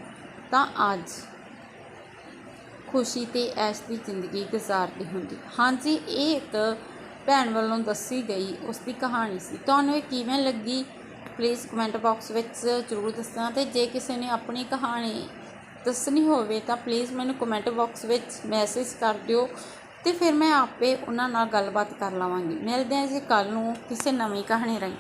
ਤਾਂ ਅੱਜ ਖੁਸ਼ੀ ਤੇ ਐਸ਼ ਦੀ ਜ਼ਿੰਦਗੀ ਗੁਜ਼ਾਰਦੀ ਹੁੰਦੀ। ਹਾਂਜੀ, ਇਹ ਇੱਕ ਭੈਣ ਵੱਲੋਂ ਦੱਸੀ ਗਈ ਉਸ ਦੀ ਕਹਾਣੀ ਸੀ। ਤੁਹਾਨੂੰ ਇਹ ਕਿਵੇਂ ਲੱਗੀ? ਪਲੀਜ਼ ਕਮੈਂਟ ਬਾਕਸ ਵਿੱਚ ਜ਼ਰੂਰ ਦੱਸਣਾ ਤੇ ਜੇ ਕਿਸੇ ਨੇ ਆਪਣੀ ਕਹਾਣੀ ਦੱਸਣੀ ਹੋਵੇ ਤਾਂ ਪਲੀਜ਼ ਮੈਨੂੰ ਕਮੈਂਟ ਬਾਕਸ ਵਿੱਚ ਮੈਸੇਜ ਕਰ ਦਿਓ ਤੇ ਫਿਰ ਮੈਂ ਆਪੇ ਉਹਨਾਂ ਨਾਲ ਗੱਲਬਾਤ ਕਰ ਲਵਾਂਗੀ। ਮਿਲਦੇ ਹਾਂ ਜੀ ਕੱਲ ਨੂੰ ਕਿਸੇ ਨਵੀਂ ਕਹਾਣੀ ਰਾਹੀਂ।